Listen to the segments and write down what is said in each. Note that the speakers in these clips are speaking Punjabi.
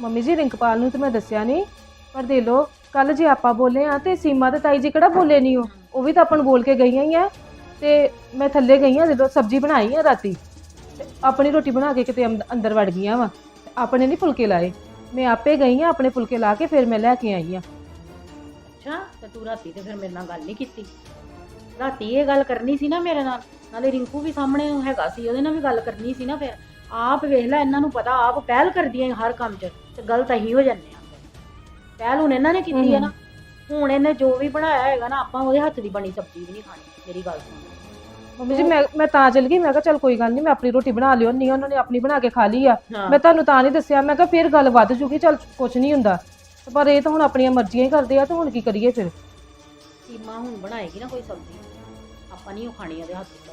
ਮੰਮੀ ਜੀ, ਰਿੰਕਪਾਲ ਨੂੰ ਤੇ ਮੈਂ ਦੱਸਿਆ ਨਹੀਂ। ਪਰ ਦੇ ਲੋ ਕੱਲ ਜੇ ਆਪਾਂ ਬੋਲੇ ਆ ਤੇ ਸੀਮਾ ਤੇ ਤਾਈ ਜੀ ਕਿਹੜਾ ਬੋਲੇ ਨਹੀਂ ਉਹ ਉਹ ਵੀ ਤਾਂ ਆਪਾਂ ਨੂੰ ਬੋਲ ਕੇ ਗਈਆਂ ਹੀ ਆ। ਤੇ ਮੈਂ ਥੱਲੇ ਗਈ ਆ ਜਦੋਂ ਸਬਜ਼ੀ ਬਣਾਈ ਆ ਰਾਤੀ। ਤੇ ਆਪਣੀ ਰੋਟੀ ਬਣਾ ਕੇ ਕਿਤੇ ਅੰਦ- ਅੰਦਰ ਵੜ ਗਈਆਂ ਵਾ। ਆਪਣੇ ਨਹੀਂ ਫੁਲਕੇ ਲਾਏ। ਮੈਂ ਆਪੇ ਗਈ ਆ ਆਪਣੇ ਫੁਲਕੇ ਲਾ ਕੇ ਫਿਰ ਮੈਂ ਲੈ ਕੇ ਆਈ ਆ ਅੱਛਾ, ਤੇ ਤੂੰ ਰਾਤੀ ਤੇ ਫਿਰ ਮੇਰੇ ਨਾਲ ਗੱਲ ਨਹੀਂ ਕੀਤੀ। ਰਾਤੀ ਇਹ ਗੱਲ ਕਰਨੀ ਸੀ ਨਾ ਮੇਰੇ ਨਾਲ। ਨਾਲੇ ਰਿੰਕੂ ਵੀ ਸਾਹਮਣੇ ਹੈਗਾ ਸੀ, ਉਹਦੇ ਨਾਲ ਵੀ ਗੱਲ ਕਰਨੀ ਸੀ ਨਾ ਫਿਰ। ਆਪ ਵੇਖ ਲੈ ਇਹਨਾਂ ਨੂੰ ਪਤਾ ਆਪ ਪਹਿਲ ਕਰਦੀਆਂ ਹਰ ਕੰਮ 'ਚ ਤੇ ਗਲਤ ਅਸੀਂ ਹੋ ਜਾਂਦੇ ਆ। ਪਹਿਲ ਹੁਣ ਇਹਨਾਂ ਨੇ ਕੀਤੀ ਹੈ ਨਾ ਹੁਣ ਇਹਨੇ ਜੋ ਵੀ ਬਣਾਇਆ ਹੈਗਾ ਨਾ ਆਪਾਂ ਉਹਦੇ ਹੱਥ ਦੀ ਬਣੀ ਸਬਜ਼ੀ ਵੀ ਨਹੀਂ ਖਾਣੀ ਮੇਰੀ ਗੱਲ ਸੁਣ। ਮੰਮੀ ਜੀ ਮੈਂ ਮੈਂ ਤਾਂ ਚਲ ਗਈ ਮੈਂ ਕਿਹਾ ਚੱਲ ਕੋਈ ਗੱਲ ਨਹੀਂ ਮੈਂ ਆਪਣੀ ਰੋਟੀ ਬਣਾ ਲਿਓ ਨਹੀਂ ਉਹਨਾਂ ਨੇ ਆਪਣੀ ਬਣਾ ਕੇ ਖਾ ਲਈ ਆ। ਹਾਂ। ਮੈਂ ਤੁਹਾਨੂੰ ਤਾਂ ਨਹੀਂ ਦੱਸਿਆ ਮੈਂ ਕਿਹਾ ਫਿਰ ਗੱਲ ਵੱਧ ਜੂਗੀ ਚੱਲ ਕੁਝ ਨਹੀਂ ਹੁੰਦਾ। ਪਰ ਇਹ ਤਾਂ ਹੁਣ ਆਪਣੀਆਂ ਮਰਜ਼ੀਆਂ ਹੀ ਕਰਦੇ ਆ ਤੇ ਹੁਣ ਕੀ ਕਰੀਏ ਫਿਰ? ਸੀਮਾ ਹੁਣ ਬਣਾਏਗੀ ਨਾ ਕੋਈ ਸਬਜ਼ੀ ਆਪਾਂ ਨਹੀਂ ਉਹ ਖਾਣੀ ਉਹਦੇ ਹੱਥ ਦੀ।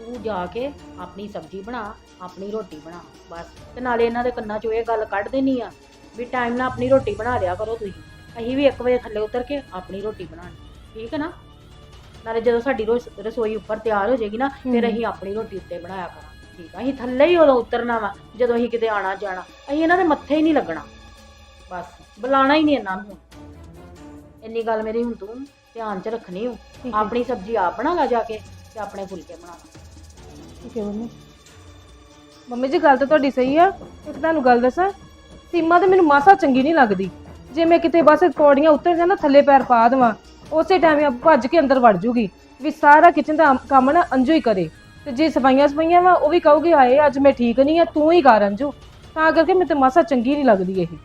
ਤੂੰ ਜਾ ਕੇ ਆਪਣੀ ਸਬਜ਼ੀ ਬਣਾ ਆਪਣੀ ਰੋਟੀ ਬਣਾ ਬਸ। ਤੇ ਨਾਲੇ ਇਹਨਾਂ ਦੇ ਕੰਨਾਂ 'ਚੋਂ ਇਹ ਗੱਲ ਕੱਢ ਦੇਣੀ ਆ ਵੀ ਟਾਈਮ ਨਾਲ ਆਪਣੀ ਰੋਟੀ ਬਣਾ ਲਿਆ ਕਰੋ ਤੁਸੀਂ। ਅਸੀਂ ਵੀ 1 ਵਜੇ ਥੱਲੇ ਉਤਰ ਕੇ ਆਪਣੀ ਰੋਟੀ ਬਣਾਣੀ ਠੀਕ ਹੈ ਨਾ? ਨਾਲੇ ਜਦੋਂ ਸਾਡੀ ਰੋਸ- ਰਸੋਈ ਉੱਪਰ ਤਿਆਰ ਹੋ ਜਾਏਗੀ ਨਾ ਫਿਰ। ਅਸੀਂ ਆਪਣੀ ਰੋਟੀ ਉੱਤੇ ਬਣਾਇਆ ਕਰਾਂਗੇ। ਠੀਕ ਆ ਅਸੀਂ ਥੱਲੇ ਹੀ ਉਦੋਂ ਉਤਰਨਾ ਵਾ ਜਦੋਂ ਅਸੀਂ ਕਿਤੇ ਆਣਾ ਜਾਣਾ। ਅਸੀਂ ਇਹਨਾਂ ਦੇ ਮੱਥੇ ਹੀ ਨਹੀਂ ਲੱਗਣਾ। ਬਸ ਬੁਲਾਣਾ ਹੀ ਨਹੀਂ ਇਹਨਾਂ ਨੂੰ ਇੰਨੀ ਗੱਲ ਮੇਰੀ ਹੁਣ ਤੂੰ ਧਿਆਨ 'ਚ ਰੱਖਣੀ ਹੋ ਠੀਕ ਹੈ। ਆਪਣੀ ਸਬਜ਼ੀ ਆਪ ਬਣਾ ਲਾ ਜਾ ਕੇ ਤੇ ਆਪਣੇ ਫੁਲਕੇ ਬਣਾ ਲਾ। ਠੀਕ ਮੰਮੀ ਮੰਮੀ ਜੀ, ਗੱਲ ਤਾਂ ਤੁਹਾਡੀ ਸਹੀ ਆ। ਇੱਕ ਤੁਹਾਨੂੰ ਗੱਲ ਦੱਸਾਂ, ਸੀਮਾ ਤੇ ਮੈਨੂੰ ਮਾਸਾ ਚੰਗੀ ਨਹੀਂ ਲੱਗਦੀ। ਜੇ ਮੈਂ ਕਿਤੇ ਬਸ ਪੌੜੀਆਂ ਉੱਤਰ ਜਾਣਾ ਥੱਲੇ ਪੈਰ ਪਾ ਦੇਵਾਂ, ਉਸੇ ਟਾਈਮ ਆ ਭੱਜ ਕੇ ਅੰਦਰ ਵੜ ਜੂਗੀ ਵੀ ਸਾਰਾ ਕਿਚਨ ਦਾ ਕੰਮ ਨਾ ਅੰਜੂ ਹੀ ਕਰੇ। ਤੇ ਜੇ ਸਫਾਈਆਂ ਸਫਾਈਆਂ ਵਾ, ਉਹ ਵੀ ਕਹੂਗੀ, ਹਾਏ, ਅੱਜ ਮੈਂ ਠੀਕ ਨਹੀਂ ਆ, ਤੂੰ ਹੀ ਕਰ ਅੰਜੂ। ਤਾਂ ਕਰਕੇ ਮੈਨੂੰ ਤੇ ਮਾਸਾ ਚੰਗੀ ਨਹੀਂ ਲੱਗਦੀ ਇਹ।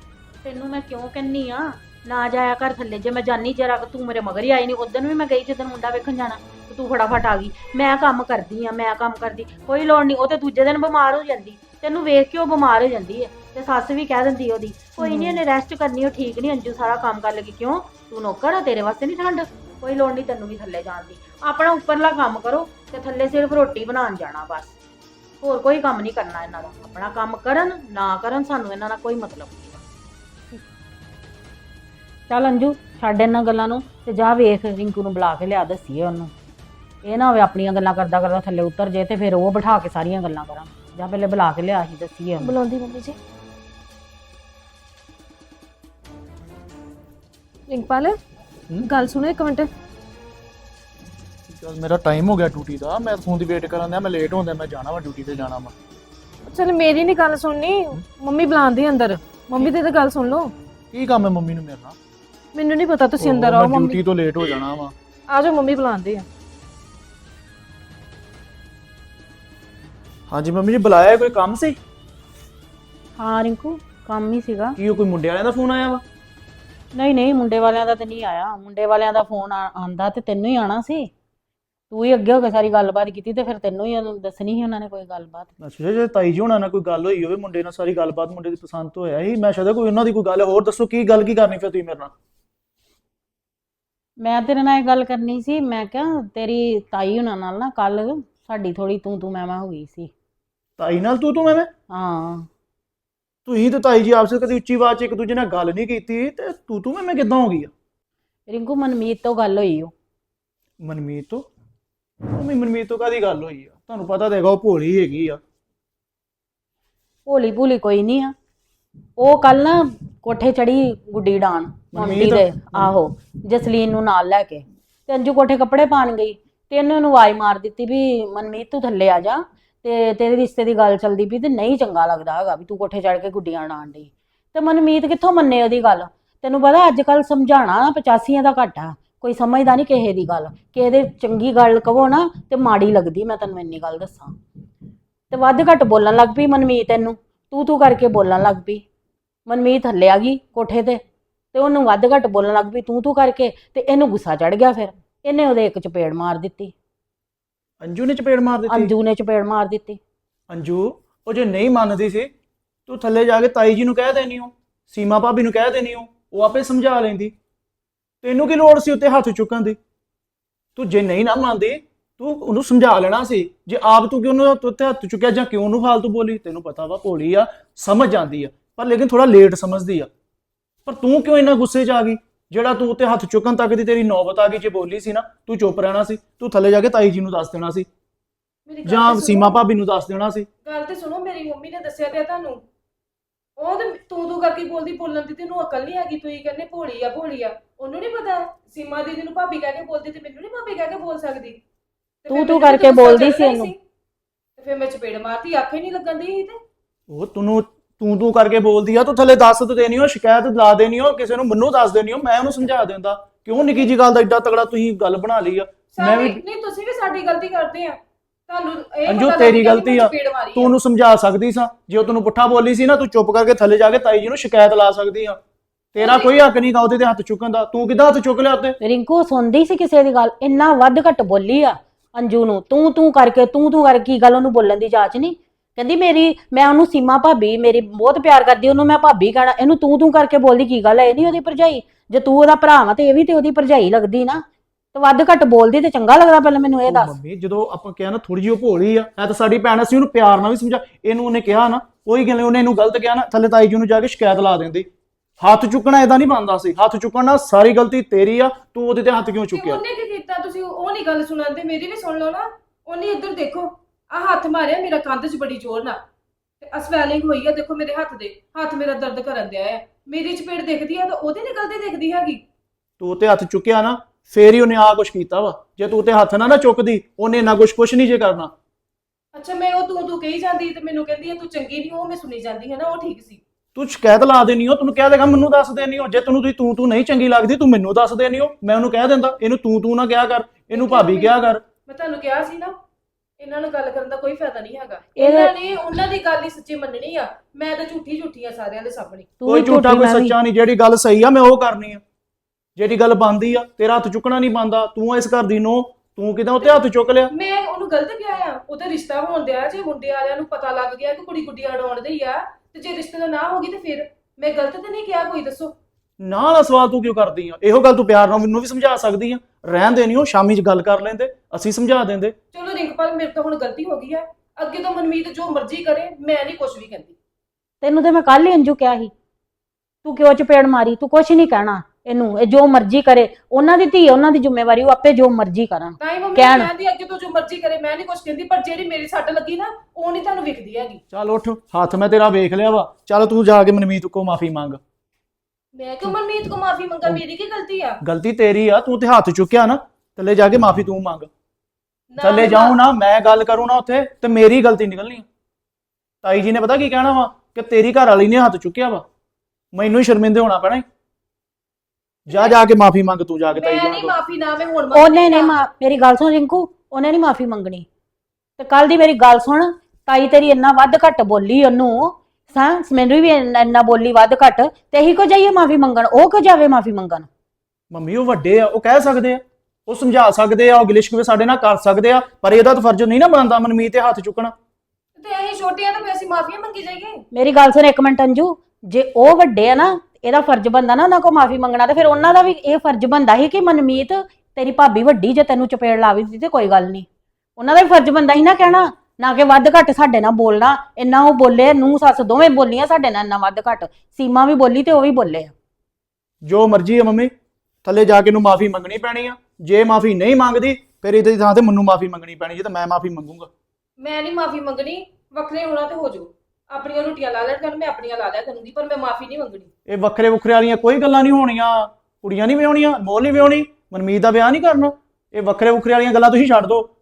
ਤੈਨੂੰ ਮੈਂ ਕਿਉਂ ਕਹਿੰਨੀ ਆ? ਨਾ ਜਾਇਆ ਕਰ ਥੱਲੇ, ਜੇ ਮੈਂ ਜਾਨੀ ਜਰਾ ਤੂੰ ਮੇਰੇ ਮਗਰ ਹੀ ਆਈ ਨਹੀਂ ਉਦੋਂ ਵੀ ਮੈਂ ਗਈ ਜਦੋਂ ਮੁੰਡਾ ਵੇਖਣ ਜਾਣਾ। ਤੇ ਫਟਾਫਟ ਆ ਗਈ। ਮੈਂ ਕੰਮ ਕਰਦੀ ਆ ਮੈਂ ਕੰਮ ਕਰਦੀ। ਕੋਈ ਲੋੜ ਨਹੀਂ ਉਹ ਤੇ ਦੂਜੇ ਦਿਨ ਬਿਮਾਰ ਹੋ ਜਾਂਦੀ। ਤੈਨੂੰ ਵੇਖ ਕੇ ਉਹ ਬਿਮਾਰ ਹੋ ਜਾਂਦੀ ਹੈ ਤੇ ਸੱਸ ਵੀ ਕਹਿ ਦਿੰਦੀ ਉਹਦੀ ਕੋਈ ਨਹੀਂ ਇਹਨੇ ਰੈਸਟ ਕਰਨੀ ਉਹ ਠੀਕ ਨਹੀਂ ਅੰਜੂ ਸਾਰਾ ਕੰਮ ਕਰ ਲਗੀ। ਕਿਉਂ? ਤੂੰ ਨੌਕਰ ਆ ਤੇਰੇ ਵਾਸਤੇ ਨਹੀਂ ਠੰਡ। ਕੋਈ ਲੋੜ ਨਹੀਂ ਤੈਨੂੰ ਵੀ ਥੱਲੇ ਜਾਣ ਦੀ। ਆਪਣਾ ਉੱਪਰਲਾ ਕੰਮ ਕਰੋ ਤੇ ਥੱਲੇ ਸਿਰਫ ਰੋਟੀ ਬਣਾਉਣ ਜਾਣਾ ਬਸ। ਹੋਰ ਕੋਈ ਕੰਮ ਨਹੀਂ ਕਰਨਾ ਇਹਨਾਂ ਦਾ। ਆਪਣਾ ਕੰਮ ਕਰਨ ਨਾ ਕਰਨ ਸਾਨੂੰ ਇਹਨਾਂ ਨਾਲ ਕੋਈ ਮਤਲਬ ਨਹੀਂ ਚੱਲ ਅੰਜੂ ਛੱਡ ਇਹਨਾਂ ਗੱਲਾਂ ਨੂੰ ਤੇ ਜਾ ਵੇਖ ਰਿੰਕੂ ਨੂੰ ਬੁਲਾ ਕੇ ਲਿਆ ਦੱਸੀਏ ਉਹਨੂੰ। ਇਹ ਨਾ ਹੋਵੇ ਆਪਣੀਆਂ ਗੱਲਾਂ ਕਰਦਾ ਕਰਦਾ ਥੱਲੇ ਉਤਰ ਜੇ ਤੇ ਫਿਰ ਉਹ ਬਿਠਾ ਕੇ ਸਾਰੀਆਂ ਗੱਲਾਂ ਕਰਾਂ। ਜਾਂ ਪਹਿਲੇ ਬੁਲਾ ਕੇ ਲਿਆ ਹੀ ਦੱਸੀਏ ਉਹਨੂੰ ਬੁਲਾਉਂਦੀ ਮੰਮੀ ਜੀ। ਰਿੰਕਪਾਲ ਗੱਲ ਸੁਣੋ ਇੱਕ ਮਿੰਟ। ਚੱਲ ਮੇਰਾ ਟਾਈਮ ਹੋ ਗਿਆ ਡਿਊਟੀ ਦਾ ਮੈਂ ਫੋਨ ਦੀ ਵੇਟ ਕਰਨ ਦਿਆ ਮੈਂ ਲੇਟ ਹੁੰਦਾ ਮੈਂ ਜਾਣਾ ਵਾ ਡਿਊਟੀ ਤੇ ਜਾਣਾ ਵਾ। ਚਲ ਮੇਰੀ ਨਹੀਂ ਗੱਲ ਸੁਣਨੀ ਮੰਮੀ ਬੁਲਾਉਂਦੀ ਅੰਦਰ। ਮੰਮੀ ਦੀ ਤਾਂ ਗੱਲ ਸੁਣ ਲਓ। ਕੀ ਕੰਮ ਹੈ ਮੰਮੀ ਨੂੰ ਮੇਰੇ ਨਾਲ? ਮੈਨੂੰ ਨਹੀਂ ਪਤਾ ਤੁਸੀਂ ਅੰਦਰ ਆਓ ਮੰਮੀ। ਡਿਊਟੀ ਤੋਂ ਲੇਟ ਹੋ ਜਾਣਾ ਵਾ। ਆ ਜਾਓ ਮੰਮੀ ਬੁਲਾਉਂਦੇ ਆ। ਹਾਂਜੀ ਮੰਮੀ ਜੀ ਬੁਲਾਇਆ ਹੈ? ਕੋਈ ਕੰਮ ਸੀ? ਹਾਂ ਰਿੰਕੂ ਕੰਮ ਹੀ ਸੀਗਾ। ਕੀ ਉਹ ਕੋਈ ਮੁੰਡੇ ਵਾਲਿਆਂ ਦਾ ਫੋਨ ਆਇਆ ਵਾ? ਨਹੀਂ ਨਹੀਂ ਮੁੰਡੇ ਵਾਲਿਆਂ ਦਾ ਤੇ ਨਹੀਂ ਆਇਆ। ਮੁੰਡੇ ਵਾਲਿਆਂ ਦਾ ਫੋਨ ਆਂਦਾ ਤੇ ਤੈਨੂੰ ਹੀ ਆਣਾ ਸੀ। ਤੂੰ ਹੀ ਅੱਗੇ ਹੋ ਕੇ ਸਾਰੀ ਗੱਲਬਾਤ ਕੀਤੀ ਤੇ ਫਿਰ ਤੈਨੂੰ ਹੀ ਉਹਨੂੰ ਦੱਸਣੀ ਸੀ ਉਹਨਾਂ ਨੇ ਕੋਈ ਗੱਲਬਾਤ। ਅੱਛਾ ਜੇ ਤਾਈ ਜੀ ਹੋਣਾ ਨਾਲ ਕੋਈ ਗੱਲ ਹੋਈ ਹੋਵੇ ਮੁੰਡੇ ਨਾਲ ਸਾਰੀ ਗੱਲਬਾਤ ਮੁੰਡੇ ਦੀ ਪਸੰਦ ਤੋਂ ਹੋਇਆ ਸੀ। ਮੈਂ ਸ਼ਾਇਦ ਕੋਈ ਉਹਨਾਂ ਦੀ ਕੋਈ ਗੱਲ ਹੈ। ਹੋਰ ਦੱਸੋ ਕੀ ਗੱਲ ਕੀ ਕਰਨੀ ਫਿਰ ਤੁਸੀਂ ਮੇਰੇ ਨਾਲ? ਮੈਂ ਤੇਰੇ ਨਾਲ ਇਹ ਗੱਲ ਕਰਨੀ ਸੀ ਮੈਂ ਕਿਹਾ ਤੇਰੀ ਤਾਈ ਉਹਨਾਂ ਨਾਲ ਨਾ ਕੱਲ ਸਾਡੀ ਥੋੜੀ ਤੂੰ ਤੂੰ ਮੈਂ ਮੈਂ ਹੋ ਗਈ ਸੀ। ਤਾਈ ਨਾਲ ਤੂੰ ਤੂੰ ਮੈਂ ਮੈਂ? ਹਾਂ। ਤੁਸੀਂ ਤੇ ਤਾਈ ਜੀ ਆਪਸ ਵਿੱਚ ਕਦੀ ਉੱਚੀ ਆਵਾਜ਼ 'ਚ ਇੱਕ ਦੂਜੇ ਨਾਲ ਗੱਲ ਨਹੀਂ ਕੀਤੀ ਤੇ ਤੂੰ ਤੂੰ ਮੈਂ ਮੈਂ ਕਿੱਦਾਂ ਹੋ ਗਈ ਆ? ਰਿੰਕੂ ਮਨਮੀਤ ਤੋਂ ਗੱਲ ਹੋਈ ਉਹ ਮਨਮੀਤ ਤੋਂ? ਮੰਮੀ ਮਨਮੀਤ ਤੋਂ ਕਾਦੀ ਗੱਲ ਹੋਈ ਆ? ਤੁਹਾਨੂੰ ਪਤਾ ਤਾਂ ਹੈਗਾ ਉਹ ਭੋਲੀ ਹੈਗੀ ਆ। ਭੋਲੀ ਭੂਲੀ ਕੋਈ ਨਹੀਂ ਆ। ਉਹ ਕੱਲ ਨਾ ਕੋਠੇ ਚੜੀ ਗੁੱਡੀ ਡਾਣ ਮੰਮੀ ਮਨਮੀਤ? ਦੇ ਆਹੋ ਜਸਲੀਨ ਨੂੰ ਨਾਲ ਲੈ ਕੇ। ਤੇ ਅੰਜੂ ਕੋਠੇ ਕੱਪੜੇ ਪਾਣ ਗਈ। ਤੇ ਇਹਨੇ ਉਹਨੂੰ ਆਵਾਜ਼ ਮਾਰ ਦਿੱਤੀ ਵੀ ਮਨਮੀਤ ਤੂੰ ਥੱਲੇ ਆ ਜਾ ਤੇ ਤੇਰੇ ਰਿਸ਼ਤੇ ਦੀ ਗੱਲ ਚੱਲਦੀ ਪਈ ਤੇ ਨਹੀਂ ਚੰਗਾ ਲੱਗਦਾ ਹੈਗਾ ਵੀ ਤੂੰ ਕੋਠੇ ਚੜ ਕੇ ਗੁੱਡੀਆਂ ਡਾਣ ਡਈ। ਤੇ ਮਨਮੀਤ ਕਿੱਥੋਂ ਮੰਨੇ ਉਹਦੀ ਗੱਲ? ਤੈਨੂੰ ਪਤਾ ਅੱਜ ਕੱਲ ਸਮਝਾਣਾ ਨਾ 85 ਦਾ ਘੱਟ ਆ ਕੋਈ ਸਮਝਦਾ ਨਹੀਂ ਕਿਸੇ ਦੀ ਗੱਲ। ਕਿ ਇਹਦੇ ਚੰਗੀ ਗੱਲ ਕਹੋ ਨਾ ਤੇ ਮਾੜੀ ਲੱਗਦੀ, ਮੈਂ ਤੈਨੂੰ ਇੰਨੀ ਗੱਲ ਦੱਸਾਂ। ਤੇ ਵੱਧ ਘੱਟ ਬੋਲਣ ਲੱਗ ਪਈ ਮਨਮੀਤ ਇਹਨੂੰ। ਤੂੰ ਤੂੰ ਕਰਕੇ ਬੋਲਣ ਲੱਗ ਪਈ। ਮਨਮੀਤ ਥੱਲੇ ਆ ਗਈ ਕੋਠੇ ਤੇ ਤੇ ਉਹਨੂੰ ਵੱਧ ਘੱਟ ਬੋਲਣ ਲੱਗ ਪਈ, ਤੂੰ ਤੂੰ ਕਰਕੇ ਤੇ ਇਹਨੂੰ ਗੁੱਸਾ ਚੜ ਗਿਆ ਫਿਰ। ਇਹਨੇ ਉਹਦੇ ਇੱਕ ਚਪੇੜ ਮਾਰ ਦਿੱਤੀ। ਅੰਜੂ ਨੇ ਚਪੇੜ ਮਾਰ ਦਿੱਤੀ? ਅੰਜੂ ਨੇ ਚਪੇੜ ਮਾਰ ਦਿੱਤੀ। ਅੰਜੂ ਉਹ ਜੇ ਨਹੀਂ ਮੰਨਦੀ ਸੀ ਤੂੰ ਥੱਲੇ ਜਾ ਕੇ ਤਾਈ ਜੀ ਨੂੰ ਕਹਿ ਦੇਣੀ ਹੋ ਸੀਮਾ ਭਾਬੀ ਨੂੰ ਕਹਿ ਦੇਣੀ ਹੋ ਉਹ ਆਪੇ ਸਮਝਾ ਲੈਂਦੀ। ਤੈਨੂੰ ਕੀ ਲੋੜ ਸੀ ਉੱਤੇ ਹੱਥ ਚੁੱਕਣ ਦੀ? ਤੂੰ ਜੇ ਨਹੀਂ ਨਾ ਮੰਨਦੀ ਤੂੰ ਉਹਨੂੰ ਸਮਝਾ ਲੈਣਾ ਸੀ। ਜੇ ਆਪ ਤੂੰ ਕਿਉਂ ਉਹਨੂੰ ਉੱਤੇ ਹੱਥ ਚੁੱਕਿਆ ਜਾਂ ਕਿਉਂ ਉਹਨੂੰ ਫਾਲਤੂ ਬੋਲੀ ਤੈਨੂੰ ਪਤਾ ਵਾ ਭੋਲੀ ਆ ਸਮਝ ਜਾਂਦੀ ਆ ਪਰ ਲੇਕਿਨ ਥੋੜਾ ਲੇਟ ਸਮਝਦੀ ਆ। ਪਰ ਤੂੰ ਕਿਉਂ ਇੰਨਾ ਗੁੱਸੇ 'ਚ ਆ ਗਈ? ਜਿਹੜਾ ਤੂੰ ਉੱਤੇ ਹੱਥ ਚੁੱਕਣ ਤੱਕ ਦੀ ਤੇਰੀ ਨੌਬਤ ਆ ਗਈ ਜੇ ਬੋਲੀ ਸੀ ਨਾ ਤੂੰ ਚੁੱਪ ਰਹਿਣਾ ਸੀ ਤੂੰ ਥੱਲੇ ਜਾ ਕੇ ਤਾਈ ਜੀ ਨੂੰ ਦੱਸ ਦੇਣਾ ਸੀ ਮੇਰੀ ਗੱਲ ਜਾਂ ਤੇ ਸੀਮਾ। ਭਾਬੀ ਨੂੰ ਦੱਸ ਦੇਣਾ ਸੀ। ਗੱਲ ਤੇ ਸੁਣੋ ਮੇਰੀ ਮੰਮੀ ਨੇ ਦੱਸਿਆ ਤੇ ਆ ਤੁਹਾਨੂੰ। ਉਹ ਤੇ ਤੂੰ ਤੂੰ ਕਰਕੇ ਬੋਲਦੀ ਬੋਲਣ ਦੀ ਤੈਨੂੰ ਅਕਲ ਨਹੀਂ ਹੈਗੀ ਤੂੰ ਹੀ ਕਹਿੰਦੇ ਭੋਲੀ ਆ ਭੋਲੀ ਆ। ਉਹਨੂੰ ਨਹੀਂ ਪਤਾ ਸੀਮਾ ਦੀਦੀ ਨੂੰ ਭਾਬੀ ਕਹਿ ਕੇ ਬੋਲਦੀ ਤੇ ਮੈਨੂੰ ਨਹੀਂ ਭਾਬੀ ਕਹਿ ਕੇ ਬੋਲ ਸਕਦੀ। ਤੇ ਤੂੰ- ਫਿਰ ਤੂੰ ਮੈਨੂੰ ਕਰਕੇ ਗੁੱਸਾ ਬੋਲਦੀ ਹੀ ਸੀ ਤੇ ਫਿਰ ਮੈਂ ਚਪੇੜ ਮਾਰਤੀ ਆਖੇ ਨਹੀਂ ਲੱਗਣ ਦੀ ਤੇ। ਉਹ ਤੈਨੂੰ ਤੂੰ ਤੂੰ ਕਰਕੇ ਬੋਲਦੀ ਆ ਤੂੰ ਥੱਲੇ ਦੱਸ ਤੇ ਦੇਣੀ ਹੋ ਸ਼ਿਕਾਇਤ ਲਾ ਦੇਣੀ ਹੋ ਕਿਸੇ ਨੂੰ ਮੈਨੂੰ ਦੱਸ ਦੇਣੀ ਹੋ ਮੈਂ ਉਹਨੂੰ ਸਮਝਾ ਦਿੰਦਾ। ਕਿਉਂ ਨਿੱਕੀ ਜੀ ਗੱਲ ਦਾ ਏਡਾ ਤਗੜਾ ਤੁਸੀਂ ਗੱਲ ਬਣਾ ਲਈ ਆ? ਮੈਂ ਵੀ ਨਹੀਂ ਤੁਸੀਂ ਵੀ ਸਾਡੀ ਗਲਤੀ ਕਰਦੇ ਆ। ਤੁਹਾਨੂੰ ਇਹ ਅੰਜੂ, ਤੇਰੀ ਗਲਤੀ ਆ। ਤੂੰ ਉਹਨੂੰ ਸਮਝਾ ਸਕਦੀ ਸਾਂ। ਜੇ ਉਹ ਤੈਨੂੰ ਪੁੱਠਾ ਬੋਲੀ ਸੀ ਨਾ ਤੂੰ ਚੁੱਪ ਕਰਕੇ ਥੱਲੇ ਜਾ ਕੇ ਤਾਈ ਜੀ ਨੂੰ ਸ਼ਿਕਾਇਤ ਲਾ ਸਕਦੀ ਆ। ਤੇਰਾ ਕੋਈ ਹੱਕ ਨਹੀਂ ਗਾ ਉਹਦੇ ਤੇ ਹੱਥ ਚੁੱਕਣ ਦਾ। ਤੂੰ ਕਿੱਦਾਂ ਹੱਥ ਚੁੱਕ ਲਿਆ ਉੱਤੇ ਰਿੰਕੂ ਸੁਣਦੀ ਸੀ ਕਿਸੇ ਦੀ ਗੱਲ? ਇੰਨਾ ਵੱਧ ਘੱਟ ਬੋਲੀ ਆ ਅੰਜੂ ਨੂੰ। ਤੂੰ ਤੂੰ ਕਰਕੇ ਤੂੰ ਤੂੰ ਕਰਕੇ ਕੀ ਗੱਲ ਉਹਨੂੰ ਬੋਲਣ ਦੀ ਜਾਚ ਨਹੀਂ? ਕਹਿੰਦੀ ਮੇਰੀ ਮੈਂ ਉਹਨੂੰ ਸੀਮਾ ਭਾਬੀ ਮੇਰੀ ਬਹੁਤ ਪਿਆਰ ਕਰਦੀ ਉਹਨੂੰ ਮੈਂ ਭਾਬੀ ਕਹਿਣਾ ਇਹਨੂੰ ਤੂੰ ਤੂੰ ਕਰਕੇ ਬੋਲਦੀ ਕੀ ਗੱਲ ਹੈ ਇਹ ਨਹੀਂ ਉਹਦੀ ਭਰਜਾਈ। ਜੇ ਤੂੰ ਉਹਦਾ ਭਰਾ ਵਾ ਤੇ ਇਹ ਵੀ ਤੇ ਉਹਦੀ ਭਰਜਾਈ ਲੱਗਦੀ ਨਾ। ਤੇ ਵੱਧ ਘੱਟ ਬੋਲਦੀ ਤੇ ਚੰਗਾ ਲੱਗਦਾ ਪਹਿਲਾਂ ਮੈਨੂੰ ਇਹ ਦੱਸ। ਮੰਮੀ ਜਦੋਂ ਆਪਾਂ ਕਿਹਾ ਨਾ ਥੋੜੀ ਜਿਹੀ ਉਹ ਭੋਲੀ ਆ ਐ ਤਾਂ ਸਾਡੀ ਭੈਣ ਅਸੀਂ ਉਹਨੂੰ ਪਿਆਰ ਨਾਲ ਵੀ ਸਮਝਾ ਇਹਨੂੰ ਉਹਨੇ ਕਿਹਾ ਨਾ ਕੋਈ ਗੱਲ ਨੀ, ਉਹਨੇ ਇਹਨੂੰ ਗਲਤ ਕਿਹਾ ਨਾ ਥੱਲੇ ਤਾਈ ਜੀ ਨੂੰ ਜਾ ਕੇ ਸ਼ਿਕਾਇਤ ਲਾ ਦਿੰਦੀ। ਹੱਥ ਚੁੱਕਣਾ ਏਦਾਂ ਨਹੀਂ ਬਣਦਾ ਸੀ। ਹੱਥ ਚੁੱਕਣ ਨਾਲ ਸਾਰੀ ਗਲਤੀ ਤੇਰੀ ਆ ਤੂੰ ਉਹਦੇ ਤੇ ਹੱਥ ਕਿਉਂ ਚੁੱਕਿਆ? ਉਹਨੇ ਕੀ ਕੀਤਾ? ਤੁਸੀਂ ਉਹ ਨਹੀਂ ਗੱਲ ਸੁਣਾਉਂਦੇ ਮੇਰੀ ਵੀ ਸੁਣ ਲਓ ਨਾ। ਉਹਨੇ ਇੱਧਰ ਦੇਖੋ ਆ ਹੱਥ ਮਾਰਿਆ ਮੇਰਾ ਕੰਧ 'ਚ ਬੜੀ ਜ਼ੋਰ ਨਾਲ। ਤੇ ਅਸਵੈਲਿੰਗ ਹੋਈ ਆ ਦੇਖੋ ਮੇਰੇ ਹੱਥ ਦੇ। ਹੱਥ ਮੇਰਾ ਦਰਦ ਕਰਨ ਦਿਆ ਹੈ ਮੇਰੀ ਚਪੇੜ ਦਿਖਦੀ ਆ ਤਾਂ ਉਹਦੀ ਗਲਤੀ ਦਿਖਦੀ ਹੈਗੀ। ਤੂੰ ਉਹਤੇ ਹੱਥ ਚੁੱਕਿਆ ਨਾ ਫੇਰ ਹੀ ਉਹਨੇ ਆ ਕੁਛ ਕੀਤਾ ਵਾ। ਜੇ ਤੂੰ ਤੇ ਹੱਥ ਨਾ ਨਾ ਚੁੱਕਦੀ ਉਹਨੇ ਨਾ ਕੁਛ ਕੁਛ ਨਹੀਂ ਜੇ ਕਰਨਾ। ਅੱਛਾ ਮੈਂ ਉਹ ਤੂੰ ਤੂੰ ਕਹੀ ਜਾਂਦੀ ਤੇ ਮੈਨੂੰ ਕਹਿੰਦੀ ਆ ਤੂੰ ਚੰਗੀ ਨਹੀਂ ਉਹ ਮੈਂ ਸੁਣੀ ਜਾਂਦੀ ਹੈ ਨਾ ਉਹ ਠੀਕ ਸੀ। ਤੂੰ ਸ਼ਿਕਾਇਤ ਲਾ ਦੇਣੀ ਹੋ ਤੈਨੂੰ ਕਹਿ ਦੇਗਾ ਮੈਨੂੰ ਦੱਸ ਦੇਣੀ ਹੋ ਜੇ ਤੈਨੂੰ ਤੁਸੀਂ ਤੂੰ ਤੂੰ ਨਹੀਂ ਚੰਗੀ ਲੱਗਦੀ ਤੂੰ ਮੈਨੂੰ ਦੱਸ ਦੇਣੀ ਹੋ ਮੈਂ ਉਹਨੂੰ ਕਹਿ ਦਿੰਦਾ ਇਹਨੂੰ ਤੂੰ ਤੂੰ ਨਾ ਕਿਹਾ ਕਰ ਇਹਨੂੰ ਭਾਬੀ ਕਿਹਾ ਕਰ। ਮੈਂ ਤੁਹਾਨੂੰ ਕਿਹਾ ਸੀ ਨਾ ਇਹਨਾਂ ਨੂੰ ਗੱਲ ਕਰਨ ਦਾ ਕੋਈ ਫਾਇਦਾ ਨਹੀਂ ਹੈਗਾ। ਇਹ- ਇਹਨਾਂ ਨੇ ਉਹਨਾਂ ਦੀ ਗੱਲ ਹੀ ਸੱਚੀ ਮੰਨਣੀ ਆ। ਮੈਂ ਤਾਂ ਝੂਠੀ ਝੂਠੀ ਆ ਸਾਰਿਆਂ ਦੇ ਸਾਹਮਣੇ। ਤੂੰ ਕੋਈ ਝੂਠਾ ਕੋਈ। ਸੱਚਾ ਨਹੀਂ ਜਿਹੜੀ ਗੱਲ ਸਹੀ ਆ ਮੈਂ ਉਹ ਕਰਨੀ ਆ। ਜਿਹੜੀ ਗੱਲ ਬੰਦੀ ਆ ਤੇਰਾ ਹੱਥ ਚੁੱਕਣਾ ਨਹੀਂ ਬੰਦਾ ਤੂੰ ਇਸ ਘਰ ਦੀ ਨੋ ਤੂੰ ਕਿਦਾਂ ਉੱਤੇ ਹੱਥ ਚੁੱਕ ਲਿਆ? ਮੈਂ ਉਹਨੂੰ ਗਲਤ ਕਿਹਾ ਆ। ਉਹਦਾ ਰਿਸ਼ਤਾ ਹੋਣ ਦਿਆ ਜੇ ਮੁੰਡੇ ਵਾਲਿਆਂ ਨੂੰ ਪਤਾ ਲੱਗ ਗਿਆ ਕਿ ਕੁੜੀ ਗੁੱਡੀ ਅਡਾਉਣ ਦੀ ਆ ਤੇ ਜੇ ਰਿਸ਼ਤੇ ਦਾ ਨਾ ਹੋ ਗਈ ਤੇ ਫਿਰ। ਮੈਂ ਗਲਤ ਤਾਂ ਨਹੀਂ ਕਿਹਾ ਕੋਈ ਦੱਸੋ? ਨਾ ਵਾਲਾ ਸਵਾਲ ਤੂੰ ਕਿਉਂ ਕਰਦੀ ਆ? ਇਹੋ ਗੱਲ ਤੂੰ ਪਿਆਰ ਨਾਲ ਮੈਨੂੰ ਵੀ ਸਮਝਾ ਸਕਦੀ ਆ। ਰਹਿਣ ਦੇ ਨਹੀਂ ਉਹ ਸ਼ਾਮੀ ਚ ਗੱਲ ਕਰ ਲੈਂਦੇ ਅਸੀਂ ਸਮਝਾ ਦਿੰਦੇ। ਚਲੋ ਰਿੰਕਪਾਲ ਮੇਰੇ ਤੋਂ ਹੁਣ ਗਲਤੀ ਹੋ ਗਈ ਹੈ ਅੱਗੇ ਤੋਂ ਮਨਮੀਤ ਜੋ ਮਰਜ਼ੀ ਕਰੇ ਮੈਂ ਨਹੀਂ ਕੁਝ ਵੀ ਕਹਿੰਦੀ। ਤੈਨੂੰ ਤੇ ਮੈਂ ਕੱਲ ਹੀ ਅੰਜੂ ਕਿਹਾ ਸੀ। ਤੂੰ ਕਿਉਂ ਚਪੇੜ ਮਾਰੀ? ਤੂੰ ਕੁਛ ਨਹੀਂ ਕਹਿਣਾ ਇਹਨੂੰ। ਇਹ ਜੋ ਮਰਜ਼ੀ ਕਰੇ ਉਹਨਾਂ ਦੀ ਧੀ ਉਹਨਾਂ ਦੀ ਜ਼ਿੰਮੇਵਾਰੀ ਉਹ ਆਪੇ ਜੋ ਮਰਜ਼ੀ ਕਰਨ। ਤਾਂ ਹੀ ਮੰਮੀ ਕਹਿਣ। ਕਹਿੰਦੀ ਅੱਗੇ ਤੋਂ ਜੋ ਮਰਜ਼ੀ ਕਰੇ ਮੈਂ ਨਹੀਂ ਕੁਝ ਕਹਿੰਦੀ ਪਰ ਜਿਹੜੀ ਮੇਰੀ ਸੱਟ ਲੱਗੀ ਨਾ ਉਹ ਨਹੀਂ ਤੁਹਾਨੂੰ ਵਿਖਦੀ ਹੈਗੀ। ਚੱਲ ਉੱਠ ਹੱਥ ਮੈਂ ਤੇਰਾ ਵੇਖ ਲਿਆ ਵਾ। ਚੱਲ ਤੂੰ ਜਾ ਕੇ ਮਨਮੀਤ ਕੋ ਮਾਫੀ ਮੰਗ। ਮੈਂ ਕਿਉਂ ਮਨਮੀਤ ਕੋ ਮਾਫੀ ਮੰਗਾ ਮੇਰੀ ਕੀ ਗਲਤੀ ਆ? ਗਲਤੀ ਤੇਰੀ ਆ ਤੂੰ ਤੇ ਹੱਥ ਚੁੱਕਿਆ ਨਾ ਥੱਲੇ ਜਾ ਕੇ ਮਾਫੀ ਤੂੰ ਮੰਗ। ਨਾ ਥੱਲੇ ਨਾ, ਜਾਉਂ ਨਾ ਮੈਂ ਗੱਲ ਕਰੂੰ ਨਾ ਉੱਥੇ ਤੇ ਮੇਰੀ ਗਲਤੀ ਨਿਕਲਣੀ ਆ। ਤਾਈ ਜੀ ਨੇ ਪਤਾ ਕੀ ਕਹਿਣਾ ਵਾ? ਕਿ ਤੇਰੀ ਘਰ ਵਾਲੀ ਨੇ ਹੱਥ ਚੁੱਕਿਆ ਵਾ। ਮੈਨੂੰ ਹੀ ਸ਼ਰਮਿੰਦੇ ਹੋਣਾ ਪੈਣਾ ਈ। ਜਾ ਜਾ ਕੇ ਮਾਫੀ ਮੰਗ ਤੂੰ ਜਾ ਕੇ ਤਾਈ ਮੈਂ ਜੀ ਨਹੀਂ ਮਾਫੀ ਨਾ ਮੈਂ ਹੁਣ ਉਹਨੇ ਮੰਗਦੀ ਨਹੀਂ ਆ। ਮਾ- ਮੇਰੀ ਗੱਲ ਸੁਣ ਰਿੰਕੂ ਉਹਨੇ ਨਹੀਂ ਮਾਫੀ ਮੰਗਣੀ। ਤੇ ਕੱਲ ਦੀ ਮੇਰੀ ਗੱਲ ਸੁਣ ਤਾਈ ਤੇਰੀ ਇੰਨਾ ਵੱਧ ਘੱਟ ਬੋਲੀ ਉਹਨੂੰ। ਸਾਂ ਮੈਨੂੰ ਵੀ ਇੰਨਾ ਇੰਨਾ ਬੋਲੀ ਵੱਧ ਘੱਟ ਤੇ ਇਹੀ ਕੋ ਜਾਈਏ ਮਾਫੀ ਮੰਗਣ? ਉਹ ਕੋ ਜਾਵੇ ਮਾਫੀ ਮੰਗਣ? ਮੰਮੀ ਉਹ ਵੱਡੇ ਆ ਉਹ ਕਹਿ ਸਕਦੇ ਆ ਉਹ ਸਮਝਾ ਸਕਦੇ ਆ ਉਹ ਗਿਲਿਸ਼ਕ ਵੀ ਸਾਡੇ ਨਾਲ ਕਰ ਸਕਦੇ ਆ ਪਰ ਇਹਦਾ ਤਾਂ ਫਰਜ਼ ਨਹੀਂ ਨਾ ਬਣਦਾ ਮਨਮੀਤ ਤੇ ਹੱਥ ਚੁੱਕਣਾ। ਤੇ ਅਸੀਂ ਛੋਟੇ ਆ ਤਾਂ ਫਿਰ ਅਸੀਂ ਮਾਫੀਆਂ ਮੰਗੀ ਜਾਈਏ। ਮੇਰੀ ਗੱਲ ਸੁਣ ਇੱਕ ਮਿੰਟ ਅੰਜੂ ਜੇ ਉਹ ਵੱਡੇ ਆ ਨਾ ਇਹਦਾ ਫਰਜ਼ ਬੰਦਾ ਨਾ ਉਹਨਾਂ ਕੋ ਮਾਫੀ ਮੰਗਣਾ ਤੇ ਫਿਰ ਉਹਨਾਂ ਦਾ ਵੀ ਇਹ ਫਰਜ਼ ਬੰਦਾ ਸੀ ਕਿ ਮਨਮੀਤ ਤੇਰੀ ਭਾਬੀ ਵੱਡੀ ਜੇ ਤੈਨੂੰ ਚਪੇੜ ਲਾਵੀ ਦਿੱਤੀ ਤੇ ਕੋਈ ਗੱਲ ਨਹੀਂ। ਉਹਨਾਂ ਦਾ ਵੀ ਫਰਜ਼ ਬੰਦਾ ਸੀ ਨਾ ਕਹਿਣਾ। ਨਾ ਕਿ ਵੱਧ ਘੱਟ ਸਾਡੇ ਨਾਲ ਬੋਲਣਾ ਇੰਨਾ ਉਹ ਬੋਲੇ ਨੂੰ ਸੱਸ ਦੋਵੇਂ ਬੋਲੀਆਂ ਸਾਡੇ ਨਾਲ ਇੰਨਾ ਵੱਧ ਘੱਟ। ਸੀਮਾ ਵੀ ਬੋਲੀ ਤੇ ਉਹ ਵੀ ਬੋਲੇ ਆ। ਜੋ ਮਰਜ਼ੀ ਹੈ ਮੰਮੀ ਥੱਲੇ ਜਾ ਕੇ ਨੂੰ ਮਾਫੀ ਮੰਗਣੀ ਪੈਣੀ ਆ। ਜੇ ਮਾਫੀ ਨਹੀਂ ਮੰਗਦੀ ਫਿਰ ਇਹਦੀ ਥਾਂ ਤੇ ਮੈਨੂੰ ਮਾਫੀ ਮੰਗਣੀ ਪੈਣੀ ਜੇ ਤਾਂ ਮੈਂ ਮਾਫੀ ਮੰਗੂੰਗਾ। ਮੈਂ ਨਹੀਂ ਮਾਫੀ ਮੰਗਣੀ ਵੱਖਰੇ ਹੋਣਾ ਤੇ ਹੋ ਜਾਓ। ਆਪਣੀਆਂ ਰੋਟੀਆਂ ਲਾ ਲਿਆ ਕਰਨ ਮੈਂ ਆਪਣੀਆਂ ਲਾ ਲਿਆ ਕਰੂੰਗੀ ਪਰ ਮੈਂ ਮਾਫੀ ਨਹੀਂ ਮੰਗਣੀ। ਇਹ ਵੱਖਰੇ ਵੱਖਰੇ ਵਾਲੀਆਂ ਕੋਈ ਗੱਲਾਂ ਨਹੀਂ ਹੋਣੀਆਂ ਕੁੜੀਆਂ ਨਹੀਂ ਵਿਆਹਣੀਆਂ ਮੋਲ ਨਹੀਂ ਵਿਆਹਣੀ ਮਨਮੀਤ ਦਾ ਵਿਆਹ ਨਹੀਂ ਕਰਨਾ। ਇਹ ਵੱਖਰੇ ਵੱਖਰੇ ਵਾਲੀਆਂ ਗੱਲਾਂ ਤੁਸੀਂ ਛੱਡ ਦਿਓ।